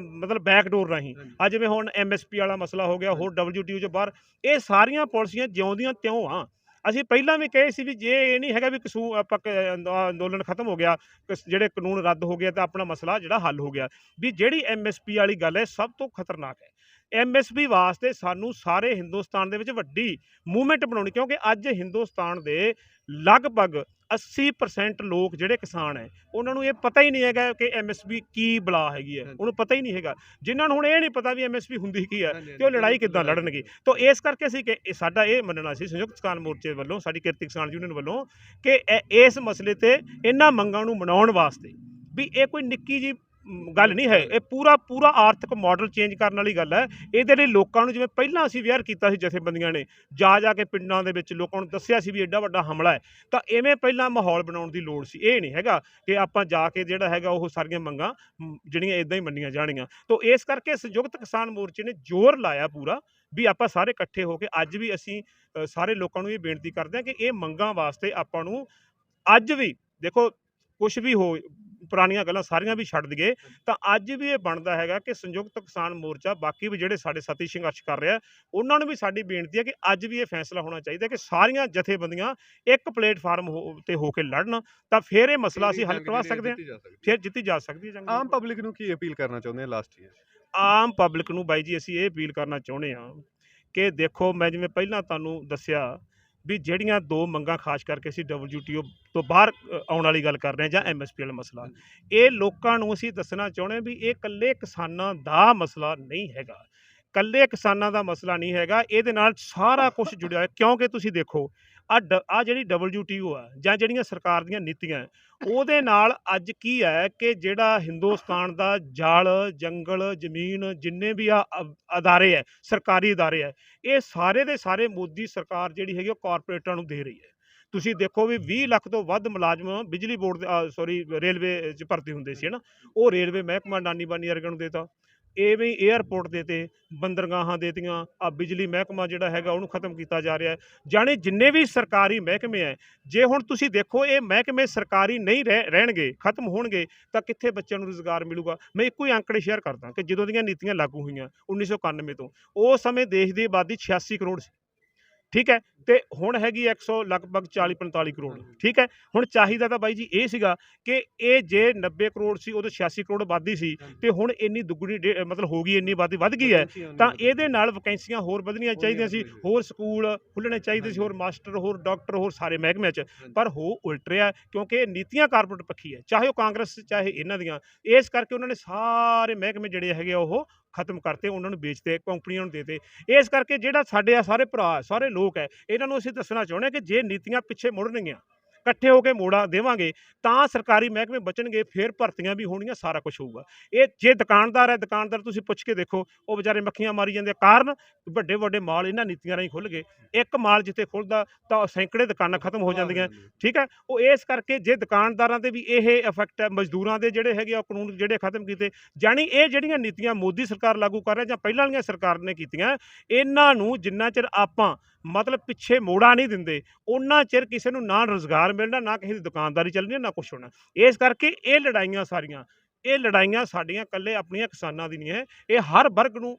Speaker 3: ਮਤਲਬ ਬੈਕਡੋਰ ਰਾਹੀਂ। ਆ ਜਿਵੇਂ ਹੁਣ ਐਮਐਸਪੀ ਵਾਲਾ ਮਸਲਾ ਹੋ ਗਿਆ ਹੋਰ WTO ਚ ਬਾਹਰ ਇਹ ਸਾਰੀਆਂ ਪਾਲਿਸੀਆਂ ਜਿਉਂਦੀਆਂ ਤਿਉਂ ਆ। ਅਸੀਂ ਪਹਿਲਾਂ ਵੀ ਕਹੇ ਸੀ ਵੀ ਜੇ ਇਹ ਨਹੀਂ ਹੈਗਾ ਵੀ ਕਸੂ ਆਪਾਂ ਅੰਦੋਲਨ ਖਤਮ ਹੋ ਗਿਆ ਜਿਹੜੇ ਕਾਨੂੰਨ ਰੱਦ ਹੋ ਗਿਆ ਤਾਂ ਆਪਣਾ ਮਸਲਾ ਜਿਹੜਾ ਹੱਲ ਹੋ ਗਿਆ। ਵੀ ਜਿਹੜੀ ਐਮਐਸਪੀ ਵਾਲੀ ਗੱਲ ਹੈ ਸਭ ਤੋਂ ਖਤਰਨਾਕ ਹੈ। ਐਮਐਸਪੀ ਵਾਸਤੇ ਸਾਨੂੰ ਸਾਰੇ ਹਿੰਦੁਸਤਾਨ ਦੇ ਵਿੱਚ ਵੱਡੀ ਮੂਵਮੈਂਟ ਬਣਾਉਣੀ ਕਿਉਂਕਿ ਅੱਜ ਹਿੰਦੁਸਤਾਨ ਦੇ ਲਗਭਗ 80% ਲੋਕ ਜਿਹੜੇ ਕਿਸਾਨ ਹੈ ਉਹਨਾਂ ਨੂੰ ਇਹ ਪਤਾ ਹੀ ਨਹੀਂ ਹੈਗਾ ਕਿ ਐਮਐਸਪੀ ਕੀ ਬਲਾ ਹੈਗੀ ਹੈ ਉਹਨੂੰ ਪਤਾ ਹੀ ਨਹੀਂ ਹੈਗਾ। ਜਿਨ੍ਹਾਂ ਨੂੰ ਹੁਣ ਇਹ ਨਹੀਂ ਪਤਾ ਵੀ ਐਮਐਸਪੀ ਹੁੰਦੀ ਕੀ ਹੈ ਤੇ ਉਹ ਲੜਾਈ ਕਿੱਦਾਂ ਲੜਨਗੇ। ਤਾਂ ਇਸ ਕਰਕੇ ਅਸੀਂ ਕਿ ਇਹ ਸਾਡਾ ਇਹ ਮੰਨਣਾ ਸੀ ਸੰਯੁਕਤ ਕਿਸਾਨ ਮੋਰਚੇ ਵੱਲੋਂ ਸਾਡੀ ਕਿਰਤੀ ਕਿਸਾਨ ਯੂਨੀਅਨ ਵੱਲੋਂ ਕਿ ਇਸ ਮਸਲੇ ਤੇ ਇਹਨਾਂ ਮੰਗਾਂ ਨੂੰ ਮਨਾਉਣ ਵਾਸਤੇ ਵੀ ਇਹ ਕੋਈ ਨਿੱਕੀ ਜੀ ਗੱਲ ਨਹੀਂ ਹੈ। ਇਹ ਪੂਰਾ ਪੂਰਾ ਆਰਥਿਕ ਮਾਡਲ ਚੇਂਜ ਕਰਨ ਵਾਲੀ ਗੱਲ ਹੈ। ਇਹਦੇ ਲਈ ਲੋਕਾਂ ਨੂੰ ਜਿਵੇਂ ਪਹਿਲਾਂ ਅਸੀਂ ਵੇਅਰ ਕੀਤਾ ਸੀ ਜਥੇਬੰਦੀਆਂ ਨੇ, ਜਾ ਜਾ ਕੇ ਪਿੰਡਾਂ ਦੇ ਵਿੱਚ ਲੋਕਾਂ ਨੂੰ ਦੱਸਿਆ ਸੀ ਵੀ ਐਡਾ ਵੱਡਾ ਹਮਲਾ ਹੈ। ਤਾਂ ਐਵੇਂ ਪਹਿਲਾਂ ਮਾਹੌਲ ਬਣਾਉਣ ਦੀ ਲੋੜ ਸੀ। ਇਹ ਨਹੀਂ ਹੈਗਾ ਕਿ ਆਪਾਂ ਜਾ ਕੇ ਜਿਹੜਾ ਹੈਗਾ ਉਹ ਸਾਰੀਆਂ ਮੰਗਾਂ ਜਿਹੜੀਆਂ ਇਦਾਂ ਹੀ ਮੰਨੀਆਂ ਜਾਣੀਆਂ। ਤਾਂ ਇਸ ਕਰਕੇ ਸੰਯੁਕਤ ਕਿਸਾਨ ਮੋਰਚੇ ਨੇ ਜ਼ੋਰ ਲਾਇਆ ਪੂਰਾ ਵੀ ਆਪਾਂ ਸਾਰੇ ਇਕੱਠੇ ਹੋ ਕੇ ਅੱਜ ਵੀ ਅਸੀਂ ਸਾਰੇ ਲੋਕਾਂ ਨੂੰ ਇਹ ਬੇਨਤੀ ਕਰਦੇ ਹਾਂ ਕਿ ਇਹ ਮੰਗਾਂ ਵਾਸਤੇ ਆਪਾਂ ਨੂੰ ਅੱਜ ਵੀ ਦੇਖੋ ਕੁਝ ਵੀ ਹੋ ਪੁਰਾਣੀਆਂ ਗੱਲਾਂ ਸਾਰੀਆਂ ਵੀ ਛੱਡ ਦਈਏ ਤਾਂ ਅੱਜ ਵੀ ਇਹ ਬਣਦਾ ਹੈਗਾ ਕਿ ਸੰਯੁਕਤ ਕਿਸਾਨ ਮੋਰਚਾ ਬਾਕੀ ਵੀ ਜਿਹੜੇ ਸਾਡੇ ਸਾਥੀ ਸੰਘਰਸ਼ ਕਰ ਰਿਹਾ ਉਹਨਾਂ ਨੂੰ ਵੀ ਸਾਡੀ ਬੇਨਤੀ ਹੈ ਕਿ ਅੱਜ ਵੀ ਇਹ ਫੈਸਲਾ ਹੋਣਾ ਚਾਹੀਦਾ ਕਿ ਸਾਰੀਆਂ ਜਥੇਬੰਦੀਆਂ ਇੱਕ ਪਲੇਟਫਾਰਮ ਤੇ ਹੋ ਕੇ ਲੜਨ ਤਾਂ ਫਿਰ ਇਹ ਮਸਲਾ ਅਸੀਂ ਹੱਲ ਕਰਵਾ ਸਕਦੇ ਹਾਂ। ਫਿਰ ਜਿੱਤੀ ਜਾ ਸਕਦੀ ਹੈ ਜੰਗ
Speaker 2: ਆਮ ਪਬਲਿਕ ਨੂੰ ਕੀ ਅਪੀਲ ਕਰਨਾ ਚਾਹੁੰਦੇ ਆ ਲਾਸਟ ਈਅਰ
Speaker 3: ਆਮ ਪਬਲਿਕ ਨੂੰ ਬਾਈ ਜੀ ਅਸੀਂ ਇਹ ਅਪੀਲ ਕਰਨਾ ਚਾਹੁੰਦੇ ਹਾਂ ਕਿ ਦੇਖੋ ਮੈਂ ਜਿਵੇਂ ਪਹਿਲਾਂ ਤੁਹਾਨੂੰ ਦੱਸਿਆ ਵੀ ਜਿਹੜੀਆਂ ਦੋ ਮੰਗਾਂ ਖਾਸ ਕਰਕੇ ਅਸੀਂ WTO ਤੋਂ ਬਾਹਰ ਆਉਣ ਵਾਲੀ ਗੱਲ ਕਰ ਰਹੇ ਹਾਂ ਜਾਂ MSP ਵਾਲਾ ਮਸਲਾ। ਇਹ ਲੋਕਾਂ ਨੂੰ ਅਸੀਂ ਦੱਸਣਾ ਚਾਹੁੰਦੇ ਵੀ ਇਹ ਇਕੱਲੇ ਕਿਸਾਨਾਂ ਦਾ ਮਸਲਾ ਨਹੀਂ ਹੈਗਾ। ਇਕੱਲੇ ਕਿਸਾਨਾਂ ਦਾ ਮਸਲਾ ਨਹੀਂ ਹੈਗਾ। ਇਹਦੇ ਨਾਲ ਸਾਰਾ ਕੁਝ ਜੁੜਿਆ ਹੈ ਕਿਉਂਕਿ ਤੁਸੀਂ ਦੇਖੋ ਆ ਆ ਜਿਹੜੀ WTO ਆ, ਜਾਂ ਜਿਹੜੀਆਂ ਸਰਕਾਰ ਦੀਆਂ ਨੀਤੀਆਂ ਉਹਦੇ ਨਾਲ ਅੱਜ ਕੀ ਹੈ ਕਿ ਜਿਹੜਾ ਹਿੰਦੁਸਤਾਨ ਦਾ ਜਲ, ਜੰਗਲ, ਜ਼ਮੀਨ ਜਿੰਨੇ ਵੀ ਆ ਅਦਾਰੇ ਹੈ ਸਰਕਾਰੀ ਅਦਾਰੇ ਹੈ ਇਹ ਸਾਰੇ ਦੇ ਸਾਰੇ ਮੋਦੀ ਸਰਕਾਰ ਜਿਹੜੀ ਹੈਗੀ ਉਹ ਕਾਰਪੋਰੇਟਾਂ ਨੂੰ ਦੇ ਰਹੀ ਹੈ। ਤੁਸੀਂ ਦੇਖੋ ਵੀ 20 ਲੱਖ ਤੋਂ ਵੱਧ ਮੁਲਾਜ਼ਮ ਬਿਜਲੀ ਬੋਰਡ ਦੇ ਸੌਰੀ ਰੇਲਵੇ 'ਚ ਭਰਤੀ ਹੁੰਦੇ ਸੀ, ਹਨਾ? ਉਹ ਰੇਲਵੇ ਮਹਿਕਮਾ ਨਾਨੀ ਬਾਨੀ ਵਰਗਿਆਂ ਨੂੰ ਦੇਤਾ। ਐਵੇਂ ਹੀ 에ਅਰਪੋਰਟ ਦੇਤੇ ਬੰਦਰਗਾਹਾਂ ਦੇਤੀਆਂ ਆ ਬਿਜਲੀ ਮਹਿਕਮਾ ਜਿਹੜਾ ਹੈਗਾ ਉਹਨੂੰ ਖਤਮ ਕੀਤਾ ਜਾ ਰਿਹਾ ਹੈ। ਜਾਣੇ ਜਿੰਨੇ ਵੀ ਸਰਕਾਰੀ ਮਹਿਕਮੇ ਹੈ, ਜੇ ਹੁਣ ਤੁਸੀਂ ਦੇਖੋ ਇਹ ਮਹਿਕਮੇ ਸਰਕਾਰੀ ਨਹੀਂ ਰਹਿ- ਰਹਿਣਗੇ, ਖਤਮ ਹੋਣਗੇ, ਤਾਂ ਕਿੱਥੇ ਬੱਚਿਆਂ ਨੂੰ ਰੋਜ਼ਗਾਰ ਮਿਲੂਗਾ? ਮੈਂ ਇੱਕੋ ਹੀ ਅੰਕੜੇ ਸ਼ੇਅਰ ਕਰਦਾ ਕਿ ਜਦੋਂ ਦੀਆਂ ਨੀਤੀਆਂ ਲਾਗੂ ਹੋਈਆਂ 1991 ਤੋਂ ਉਸ ਸਮੇਂ ਦੇਸ਼ ਦੀ ਆਬਾਦੀ 86 ਕਰੋੜ ਸੀ। ਠੀਕ ਹੈ? ਤੇ ਹੁਣ ਹੈਗੀ 100 ਲਗਭਗ 40 45 ਕਰੋੜ ਠੀਕ ਹੈ? ਹੁਣ ਚਾਹੀਦਾ ਤਾਂ ਬਾਈ ਜੀ ਇਹ ਸੀਗਾ ਕਿ ਇਹ ਜੇ 90 ਕਰੋੜ ਸੀ ਉਦੋਂ 86 ਕਰੋੜ ਆਬਾਦੀ ਸੀ ਤੇ ਹੁਣ ਇੰਨੀ ਦੁੱਗਣੀ ਮਤਲਬ ਹੋ ਗਈ ਇੰਨੀ ਆਬਾਦੀ ਵੱਧ ਗਈ ਹੈ ਤਾਂ ਇਹਦੇ ਨਾਲ ਵੈਕੈਂਸੀਆਂ ਹੋਰ ਵਧਣੀਆਂ ਚਾਹੀਦੀਆਂ ਸੀ ਹੋਰ ਸਕੂਲ ਖੁੱਲਣੇ ਚਾਹੀਦੇ ਸੀ ਹੋਰ ਮਾਸਟਰ ਹੋਰ ਡਾਕਟਰ ਹੋਰ ਸਾਰੇ ਮਹਿਕਮਿਆਂ 'ਚ। ਪਰ ਹੋ ਉਲਟ ਰਿਹਾ ਕਿਉਂਕਿ ਇਹ ਨੀਤੀਆਂ ਕਾਰਪੋਰੇਟ ਪੱਖੀ ਹੈ ਚਾਹੇ ਉਹ ਕਾਂਗਰਸ ਚਾਹੇ ਇਹਨਾਂ ਦੀਆਂ। ਇਸ ਕਰਕੇ ਉਹਨਾਂ ਨੇ ਸਾਰੇ ਮਹਿਕਮੇ ਜਿਹੜੇ ਹੈਗੇ ਆ ਉਹ ਖਤਮ ਕਰਤੇ, ਉਹਨਾਂ ਨੂੰ ਵੇਚਤੇ, ਕੰਪਨੀਆਂ ਨੂੰ ਦੇਤੇ। ਇਸ ਕਰਕੇ ਜਿਹੜਾ ਸਾਡੇ ਆ ਸਾਰੇ ਭਰਾ, ਸਾਰੇ ਲੋਕ ਹੈ, ਇਹਨਾਂ ਨੂੰ ਅਸੀਂ ਦੱਸਣਾ ਚਾਹੁੰਦੇ ਹਾਂ ਕਿ ਜੇ ਨੀਤੀਆਂ ਪਿੱਛੇ ਮੁੜਨਗੀਆਂ ਇਕੱਠੇ ਹੋ ਕੇ ਮੋੜਾ ਦੇਵਾਂਗੇ ਤਾਂ ਸਰਕਾਰੀ ਮਹਿਕਮੇ ਬਚਣਗੇ ਫਿਰ ਭਰਤੀਆਂ ਵੀ ਹੋਣਗੀਆਂ ਸਾਰਾ ਕੁਝ ਹੋਊਗਾ। ਇਹ ਜੇ ਦੁਕਾਨਦਾਰ ਹੈ ਦੁਕਾਨਦਾਰ ਤੁਸੀਂ ਪੁੱਛ ਕੇ ਦੇਖੋ ਉਹ ਵਿਚਾਰੇ ਮੱਖੀਆਂ ਮਾਰੀ ਜਾਂਦੇ। ਕਾਰਨ ਵੱਡੇ ਵੱਡੇ ਮਾਲ ਇਹਨਾਂ ਨੀਤੀਆਂ ਰਾਹੀਂ ਖੁੱਲ ਗਏ। ਇੱਕ ਮਾਲ ਜਿੱਥੇ ਖੁੱਲਦਾ ਤਾਂ ਸੈਂਕੜੇ ਦੁਕਾਨਾਂ ਖਤਮ ਹੋ ਜਾਂਦੀਆਂ। ਠੀਕ ਹੈ? ਉਹ ਇਸ ਕਰਕੇ ਜੇ ਦੁਕਾਨਦਾਰਾਂ ਤੇ ਵੀ ਇਹ ਇਫੈਕਟ ਹੈ ਮਜ਼ਦੂਰਾਂ ਦੇ ਜਿਹੜੇ ਹੈਗੇ ਆ ਉਹ ਕਾਨੂੰਨ ਜਿਹੜੇ ਖਤਮ ਕੀਤੇ ਜਾਣੀ ਇਹ ਜਿਹੜੀਆਂ ਨੀਤੀਆਂ ਮੋਦੀ ਸਰਕਾਰ ਲਾਗੂ ਕਰ ਰਹੀ ਜਾਂ ਪਹਿਲਾਂ ਵਾਲੀਆਂ ਸਰਕਾਰ ਨੇ ਕੀਤੀਆਂ ਇਹਨਾਂ ਨੂੰ ਜਿੰਨਾ ਚਿਰ ਆਪਾਂ ਮਤਲਬ ਪਿੱਛੇ ਮੋੜਾ ਨਹੀਂ ਦਿੰਦੇ। ਉਹਨਾਂ ਚਿਰ ਕਿਸੇ ਨੂੰ ਨਾ ਰੋਜ਼ਗਾਰ ਮਿਲਣਾ, ਨਾ ਕਿਸੇ ਦੀ ਦੁਕਾਨਦਾਰੀ ਚੱਲਣੀ, ਨਾ ਕੁਛ ਹੋਣਾ। ਇਸ ਕਰਕੇ ਇਹ ਲੜਾਈਆਂ ਸਾਰੀਆਂ, ਇਹ ਲੜਾਈਆਂ ਸਾਡੀਆਂ ਇਕੱਲੇ ਆਪਣੀਆਂ ਕਿਸਾਨਾਂ ਦੀ ਨਹੀਂ ਹੈ। ਇਹ ਹਰ ਵਰਗ ਨੂੰ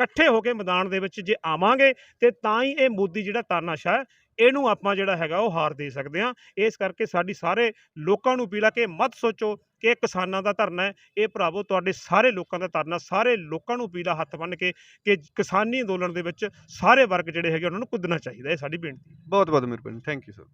Speaker 3: ਇਕੱਠੇ ਹੋ ਕੇ ਮੈਦਾਨ ਦੇ ਵਿੱਚ ਜੇ ਆਵਾਂਗੇ ਤੇ ਤਾਂ ਹੀ ਇਹ ਮੋਦੀ ਜਿਹੜਾ ਤਾਨਾਸ਼ਾ ਹੈ ਇਹਨੂੰ ਆਪਾਂ ਜਿਹੜਾ ਹੈਗਾ ਉਹ ਹਾਰ ਦੇ ਸਕਦੇ ਹਾਂ। ਇਸ ਕਰਕੇ ਸਾਡੀ ਸਾਰੇ ਲੋਕਾਂ ਨੂੰ ਅਪੀਲ ਆ ਕਿ ਮਤ ਸੋਚੋ ਕਿ ਇਹ ਕਿਸਾਨਾਂ ਦਾ ਧਰਨਾ ਹੈ, ਇਹ ਭਰਾਵੋ ਤੁਹਾਡੇ ਸਾਰੇ ਲੋਕਾਂ ਦਾ ਧਰਨਾ, ਸਾਰੇ ਲੋਕਾਂ ਨੂੰ ਅਪੀਲ ਆ ਹੱਥ ਬੰਨ੍ਹ ਕੇ ਕਿ ਕਿਸਾਨੀ ਅੰਦੋਲਨ ਦੇ ਵਿੱਚ ਸਾਰੇ ਵਰਗ ਜਿਹੜੇ ਹੈਗੇ ਉਹਨਾਂ ਨੂੰ ਕੁੱਦਣਾ ਚਾਹੀਦਾ। ਇਹ ਸਾਡੀ ਬੇਨਤੀ
Speaker 2: ਬਹੁਤ ਬਹੁਤ ਮਿਹਰਬਾਨੀ। Thank you sir